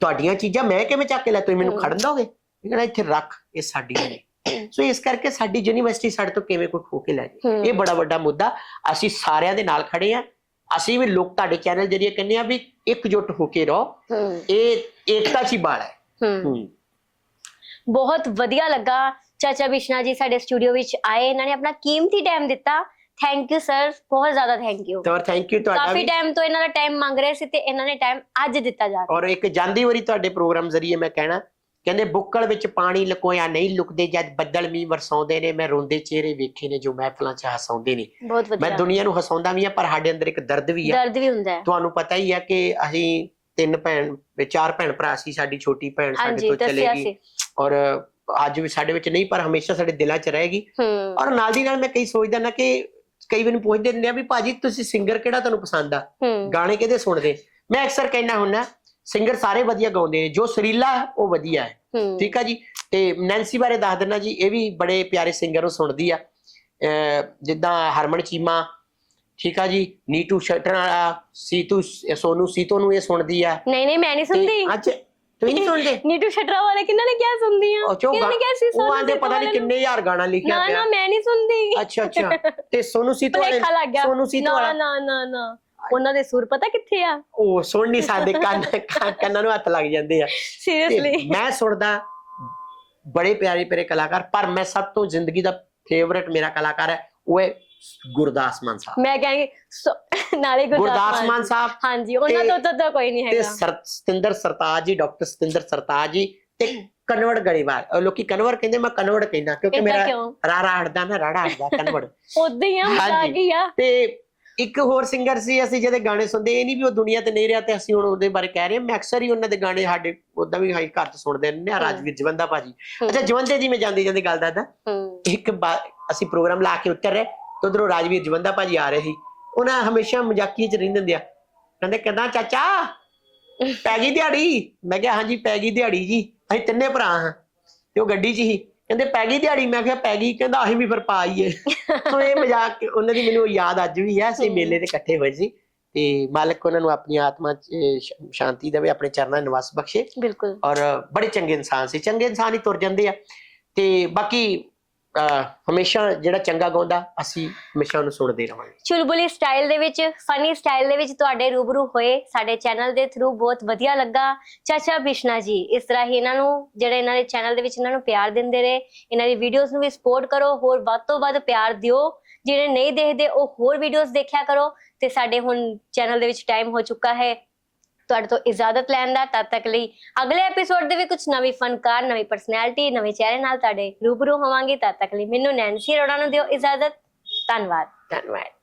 ਤੁਹਾਡੀਆਂ ਚੀਜ਼ਾਂ ਮੈਂ ਕਿਵੇਂ ਚੱਕ ਕੇ ਲੈ ਤੁਸੀਂ ਮੈਨੂੰ। ਖੜਨ ਦੋਗੇ? ਕਹਿੰਦਾ ਇੱਥੇ ਰੱਖ ਇਹ ਸਾਡੀਆਂ ਨੇ ਸੋ ਇਸ ਕਰਕੇ ਸਾਡੀ ਯੂਨੀਵਰਸਿਟੀ ਸਾਡੇ ਤੋਂ ਕਿਵੇਂ ਕੋਈ ਖੋ ਕੇ ਲੈ ਜਾਏ। ਇਹ ਬੜਾ ਵੱਡਾ ਮੁੱਦਾ ਅਸੀਂ ਸਾਰਿਆਂ ਦੇ ਨਾਲ ਖੜੇ ਆ। ਅਸੀਂ ਵੀ ਲੋਕ ਤੁਹਾਡੇ ਚੈਨਲ ਜਰੀਏ ਕਹਿੰਦੇ ਆ ਵੀ ਇਕਜੁੱਟ ਹੋ ਕੇ ਰਹੋ। ਇਹ ਏਕਤਾ ਚ ਹੀ ਬਾਲ ਹੂੰ। ਬਹੁਤ ਵਧੀਆ ਲੱਗਾ। ਚਾਚਾ ਬਿਸ਼ਨਾ ਜੀ ਸਾਡੇ ਸਟੂਡੀਓ ਵਿੱਚ ਆਏ। ਇਹਨਾਂ ਨੇ ਆਪਣਾ ਕੀਮਤੀ ਟਾਈਮ ਦਿੱਤਾ। ਥੈਂਕ ਯੂ ਸਰ ਬਹੁਤ ਜ਼ਿਆਦਾ ਥੈਂਕ ਯੂ ਤਾਂ ਥੈਂਕ ਯੂ ਤੁਹਾਡਾ ਕਾਫੀ ਵੀ। ਟਾਈਮ ਤੋਂ ਇਹਨਾਂ ਦਾ ਟਾਈਮ ਮੰਗ ਰਹੇ ਸੀ ਤੇ ਇਹਨਾਂ ਨੇ ਟਾਈਮ ਅੱਜ ਦਿੱਤਾ ਜਾ ਰਿਹਾ ਔਰ ਇੱਕ ਜਾਂਦੀ ਵਾਰੀ ਤੁਹਾਡੇ ਪ੍ਰੋਗਰਾਮ ਜ਼ਰੀਏ ਮੈਂ ਕਹਿਣਾ ਕਹਿੰਦੇ ਬੁੱਕਲ ਵਿੱਚ ਪਾਣੀ ਲਕੋਇਆ ਨਹੀਂ ਲੁਕਦੇ ਜਦ ਬੱਦਲ ਮੀਂਹ ਵਰਸਾਉਂਦੇ ਨੇ ਮੈਂ ਰੋਂਦੇ ਚਿਹਰੇ ਵੇਖੇ ਨੇ ਜੋ ਮਹਿਫਲਾਂ 'ਚ ਹਸਾਉਂਦੇ ਨੇ। ਬਹੁਤ ਮੈਂ ਵਧੀਆ ਦੁਨੀਆ ਨੂੰ ਹਸਾਉਂਦਾ ਵੀ ਆ ਪਰ ਸਾਡੇ ਅੰਦਰ ਇੱਕ ਦਰਦ ਵੀ ਆ। ਦਰਦ ਵੀ ਹੁੰਦਾ ਹੈ। ਤੁਹਾਨੂੰ ਪਤਾ ਹੀ ਆ ਕਿ ਅਸੀਂ ਤਿੰਨ ਭੈਣ ਚਾਰ ਭੈਣ ਭਰਾ ਸੀ ਸਾਡੀ ਛੋਟੀ ਭੈਣ ਸਾਡੇ ਹਾਂਜੀ ਤੋਂ ਦੱਸਿਆ ਚਲੇਗੀ। ਸੀ। ਔਰ ਅੱਜ ਵੀ ਸਾਡੇ ਵਿੱਚ ਨਹੀਂ ਪਰ ਹਮੇਸ਼ਾ ਸਾਡੇ ਦਿਲਾਂ 'ਚ ਰਹੇਗੀ। ਹੂੰ। ਔਰ ਨਾਲ ਦੀ ਨਾਲ ਮੈਂ ਕਈ ਸੋਚਦਾ ਨਾ ਕਿ ਕਈ ਵਾਰ ਪੁੱਛਦੇ ਨੇ ਵੀ ਭਾਜੀ ਤੁਸੀਂ ਸਿੰਗਰ ਕਿਹੜਾ ਤੁਹਾਨੂੰ ਪਸੰਦ ਆ? ਗਾਣੇ ਕਿਹਦੇ ਸੁਣਦੇ? ਮੈਂ ਅਕਸਰ ਕਹਿਣਾ ਹੁੰਨਾ ਸਿੰਗਰ ਸਾਰੇ ਵਧੀਆ ਗਾਉਂਦੇ ਨੇ ਜੋ ਸੁਰੀਲਾ ਉਹ ਵਧੀਆ ਹੈ। ਠੀਕ ਆ ਜੀ? ਤੇ ਨੈਂਸੀ ਬਾਰੇ ਦੱਸ ਦਿੰਨਾ ਜੀ ਇਹ ਵੀ ਬੜੇ ਪਿਆਰੇ ਸਿੰਗਰ ਨੂੰ ਸੁਣਦੀ ਆ। ਜਿੱਦਾਂ ਹਰਮਨ ਚੀਮਾ ਠੀਕ ਆ ਜੀ? ਨੀਟੂ ਸ਼ਟਰ ਵਾਲਾ ਸੀਤੂ ਸੋਨੂ ਸੀਤੋ ਨੂੰ ਇਹ ਸੁਣਦੀ ਆ। ਨਹੀਂ ਨਹੀਂ ਮੈਂ ਨਹੀਂ ਸੁਣਦੀ। ਅੱਜ ਤੁਸੀਂ ਨਹੀਂ ਸੁਣਦੇ? ਨੀਟੂ ਸ਼ਟਰਾ ਵਾਲੇ ਕਿੰਨਾਂ ਨੇ ਕਿਹਾ ਸੁਣਦੀ ਆ? ਉਹ ਚੋ ਕਿਹਨਾਂ ਕਿਹਾ ਸੀ ਉਹ ਸੋਨੂੰ ਆਂਦੇ ਸੀਤੋ ਪਤਾ ਨਹੀਂ? ਕਿੰਨੇ ਹਜ਼ਾਰ ਗਾਣਾ ਲਿਖਿਆ ਨਾ ਪਿਆ। ਨਾ ਮੈਂ ਨਹੀਂ ਸੁਣਦੀ। ਅੱਛਾ ਅੱਛਾ। ਤੇ ਸੋਨੂ ਸੀਤੋ ਵਾਲੇ ਸੋਨੂ ਸੀਤੋ ਨਾ ਵਾਲਾ ਨਾ ਨਾ ਨਾ। ਉਹਨਾਂ ਦੇ ਸੁਰ ਪਤਾ ਕਿੱਥੇ ਆ? ਉਹ ਸੁਣ ਨਹੀਂ ਸਕਦੇ ਕੰਨ ਕੰਨ- ਨੂੰ ਹੱਥ ਲੱਗ ਜਾਂਦੇ ਆ। ਤੇ ਸੀਰੀਅਸਲੀ ਮੈਂ ਸੁਣਦਾ ਬੜੇ ਪਿਆਰੇ ਪਿਆਰੇ ਕਲਾਕਾਰ ਪਰ ਮੈਂ ਸਭ ਤੋਂ ਜ਼ਿੰਦਗੀ ਦਾ ਫੇਵਰਟ ਮੇਰਾ ਕਲਾਕਾਰ ਹੈ ਉਹ ਹੈ ਗੁਰਦਾਸ ਮਾਨ ਸਾਹਿਬ। ਮੈਂ ਕਹਾਂਗੀ ਨਾਲੇ ਗੁਰਦਾਸ ਮਾਨ ਸਾਹਿਬ। ਹਾਂਜੀ ਉਹਨਾਂ ਤੇ- ਤੋਂ ਤਾਂ- ਤਾਂ ਕੋਈ ਨਹੀਂ ਤੇ ਹੈਗਾ। ਸਰ- ਸਤਿੰਦਰ ਸਰਤਾਜ ਜੀ ਡਾਕਟਰ ਸਤਿੰਦਰ ਸਰਤਾਜ ਜੀ ਤੇ ਕਨਵਰ ਗੜੀਵਾਲ ਲੋਕੀ ਕਨਵਰ ਕਹਿੰਦੇ ਮੈਂ ਕਨਵਰ ਕਹਿੰਦਾ ਕਿਉਂਕਿ ਮੇਰਾ ਰਾਰਾ ਹਟਦਾ ਨਾ ਰਾੜਾ ਹਟਦਾ ਕਨਵਰ ਉਦਾਂ ਹੀ ਆ ਮਜ਼ਾਕ ਹਾਂਜੀ। ਹੀ ਆ। ਤੇ ਇੱਕ ਹੋਰ ਸਿੰਗਰ ਸੀ ਅਸੀਂ ਜਿਹਦੇ ਗਾਣੇ ਸੁਣਦੇ ਇਹ ਨਹੀਂ ਵੀ ਉਹ ਦੁਨੀਆ ਤੇ ਨਹੀਂ ਰਿਹਾ ਤੇ ਅਸੀਂ ਹੁਣ ਉਹਦੇ ਬਾਰੇ ਕਹਿ ਰਹੇ ਹਾਂ ਮੈਂ ਅਕਸਰ ਹੀ ਉਹਨਾਂ ਦੇ ਗਾਣੇ ਸਾਡੇ ਉਦਾਂ ਵੀ ਹਾਈ ਘਰ ਚ ਸੁਣਦੇ ਰਹਿੰਦੇ ਆ ਰਾਜਵੀਰ ਜਵੰਦਾ ਭਾਜੀ। ਅੱਛਾ ਜਵੰਦੇ ਜੀ ਮੈਂ ਜਾਂਦੀ ਜਾਂਦੀ ਗੱਲ ਦੱਸਦਾ। ਇੱਕ ਅਸੀਂ ਪ੍ਰੋਗਰਾਮ ਲਾ ਕੇ ਉੱਤਰ ਰਹੇ। ਤੇ ਉਧਰੋਂ ਰਾਜਵੀਰ ਜਵੰਦਾ ਭਾਜੀ ਆ ਰਹੇ ਸੀ। ਉਹਨਾਂ ਹਮੇਸ਼ਾ ਮਜ਼ਾਕੀ ਚ ਰਹਿੰਦੇ ਹੁੰਦੇ ਆ। ਕਹਿੰਦੇ ਕਹਿੰਦਾ ਚਾਚਾ ਪੈ ਗਈ ਦਿਹਾੜੀ? ਮੈਂ ਕਿਹਾ ਹਾਂਜੀ ਪੈ ਗਈ ਦਿਹਾੜੀ ਜੀ। ਅਸੀਂ ਤਿੰਨੇ ਭਰਾ ਹਾਂ। ਤੇ ਉਹ ਗੱਡੀ 'ਚ ਹੀ ਕਹਿੰਦੇ ਪੈ ਗਈ ਦਿਹਾੜੀ? ਮੈਂ ਕਿਹਾ ਪੈ ਗਈ। ਕਹਿੰਦਾ ਅਸੀਂ ਵੀ ਫਿਰ ਪਾ ਆਈਏ। ਸੋ ਇਹ ਮਜ਼ਾਕ ਉਹਨਾਂ ਦੀ ਮੈਨੂੰ ਯਾਦ ਅੱਜ ਵੀ ਹੈ। ਅਸੀਂ। ਮੇਲੇ ਤੇ ਇਕੱਠੇ ਹੋਏ ਸੀ। ਤੇ ਮਾਲਕ ਉਹਨਾਂ ਨੂੰ ਆਪਣੀ ਆਤਮਾ 'ਚ ਸ਼- ਸ਼ਾਂਤੀ ਦੇਵੇ ਆਪਣੇ ਚਰਨਾਂ 'ਚ ਨਿਵਾਸ ਬਖਸ਼ੇ। ਬਿਲਕੁਲ। ਔਰ ਬੜੇ ਚੰਗੇ ਇਨਸਾਨ ਸੀ। ਚੰਗੇ ਇਨਸਾਨ ਹੀ ਤੁਰ ਜਾਂਦੇ ਆ। ਤੇ ਬਾਕੀ ਹਮੇਸ਼ਾ ਜਿਹੜਾ ਚੰਗਾ ਗਾਉਂਦਾ, ਅਸੀਂ ਹਮੇਸ਼ਾ ਉਹਨੂੰ ਸੁਣਦੇ ਰਵਾਂਗੇ ਚੁਲਬੁਲੀ ਸਟਾਈਲ ਦੇ ਵਿੱਚ, ਫਨੀ ਸਟਾਈਲ ਦੇ ਵਿੱਚ ਤੁਹਾਡੇ ਰੂਬਰੂ ਹੋਏ ਸਾਡੇ ਚੈਨਲ ਦੇ ਥਰੂ ਬਹੁਤ ਵਧੀਆ ਲੱਗਾ। ਚਾਚਾ ਬਿਸ਼ਨਾ ਜੀ, ਇਸ ਤਰ੍ਹਾਂ ਹੀ ਇਹਨਾਂ ਨੂੰ, ਜਿਹੜੇ ਇਹਨਾਂ ਦੇ ਚੈਨਲ ਦੇ ਵਿੱਚ ਇਹਨਾਂ ਨੂੰ ਪਿਆਰ ਦਿੰਦੇ ਰਹੇ, ਇਹਨਾਂ ਦੀ ਵੀਡੀਓਜ਼ ਨੂੰ ਵੀ ਸਪੋਰਟ ਕਰੋ, ਹੋਰ ਵੱਧ ਤੋਂ ਵੱਧ ਪਿਆਰ ਦਿਓ। ਜਿਹੜੇ ਨਹੀਂ ਦੇਖਦੇ, ਉਹ ਹੋਰ ਵੀਡੀਓਜ਼ ਦੇਖਿਆ ਕਰੋ। ਤੇ ਸਾਡੇ ਹੁਣ ਚੈਨਲ ਦੇ ਵਿੱਚ ਟਾਈਮ ਹੋ ਚੁੱਕਾ ਹੈ। ਤੁਹਾਡੇ ਤੋਂ ਇਜਾਜ਼ਤ ਲੈਣ ਦਾ, ਤਦ ਤੱਕ ਲਈ ਅਗਲੇ ਐਪੀਸੋਡ ਦੇ ਵਿੱਚ ਕੁਝ ਨਵੀਂ ਫਨਕਾਰ, ਨਵੀਂ ਪਰਸਨੈਲਿਟੀ ਨਵੇਂ ਚਿਹਰੇ ਨਾਲ ਤੁਹਾਡੇ ਰੂਬਰੂ ਹੋਵਾਂਗੇ, ਤਦ ਤੱਕ ਲਈ ਮੈਨੂੰ ਨੈਂਸੀ ਅਰੋੜਾ ਨੂੰ ਦਿਓ ਇਜਾਜ਼ਤ। ਧੰਨਵਾਦ। ਧੰਨਵਾਦ।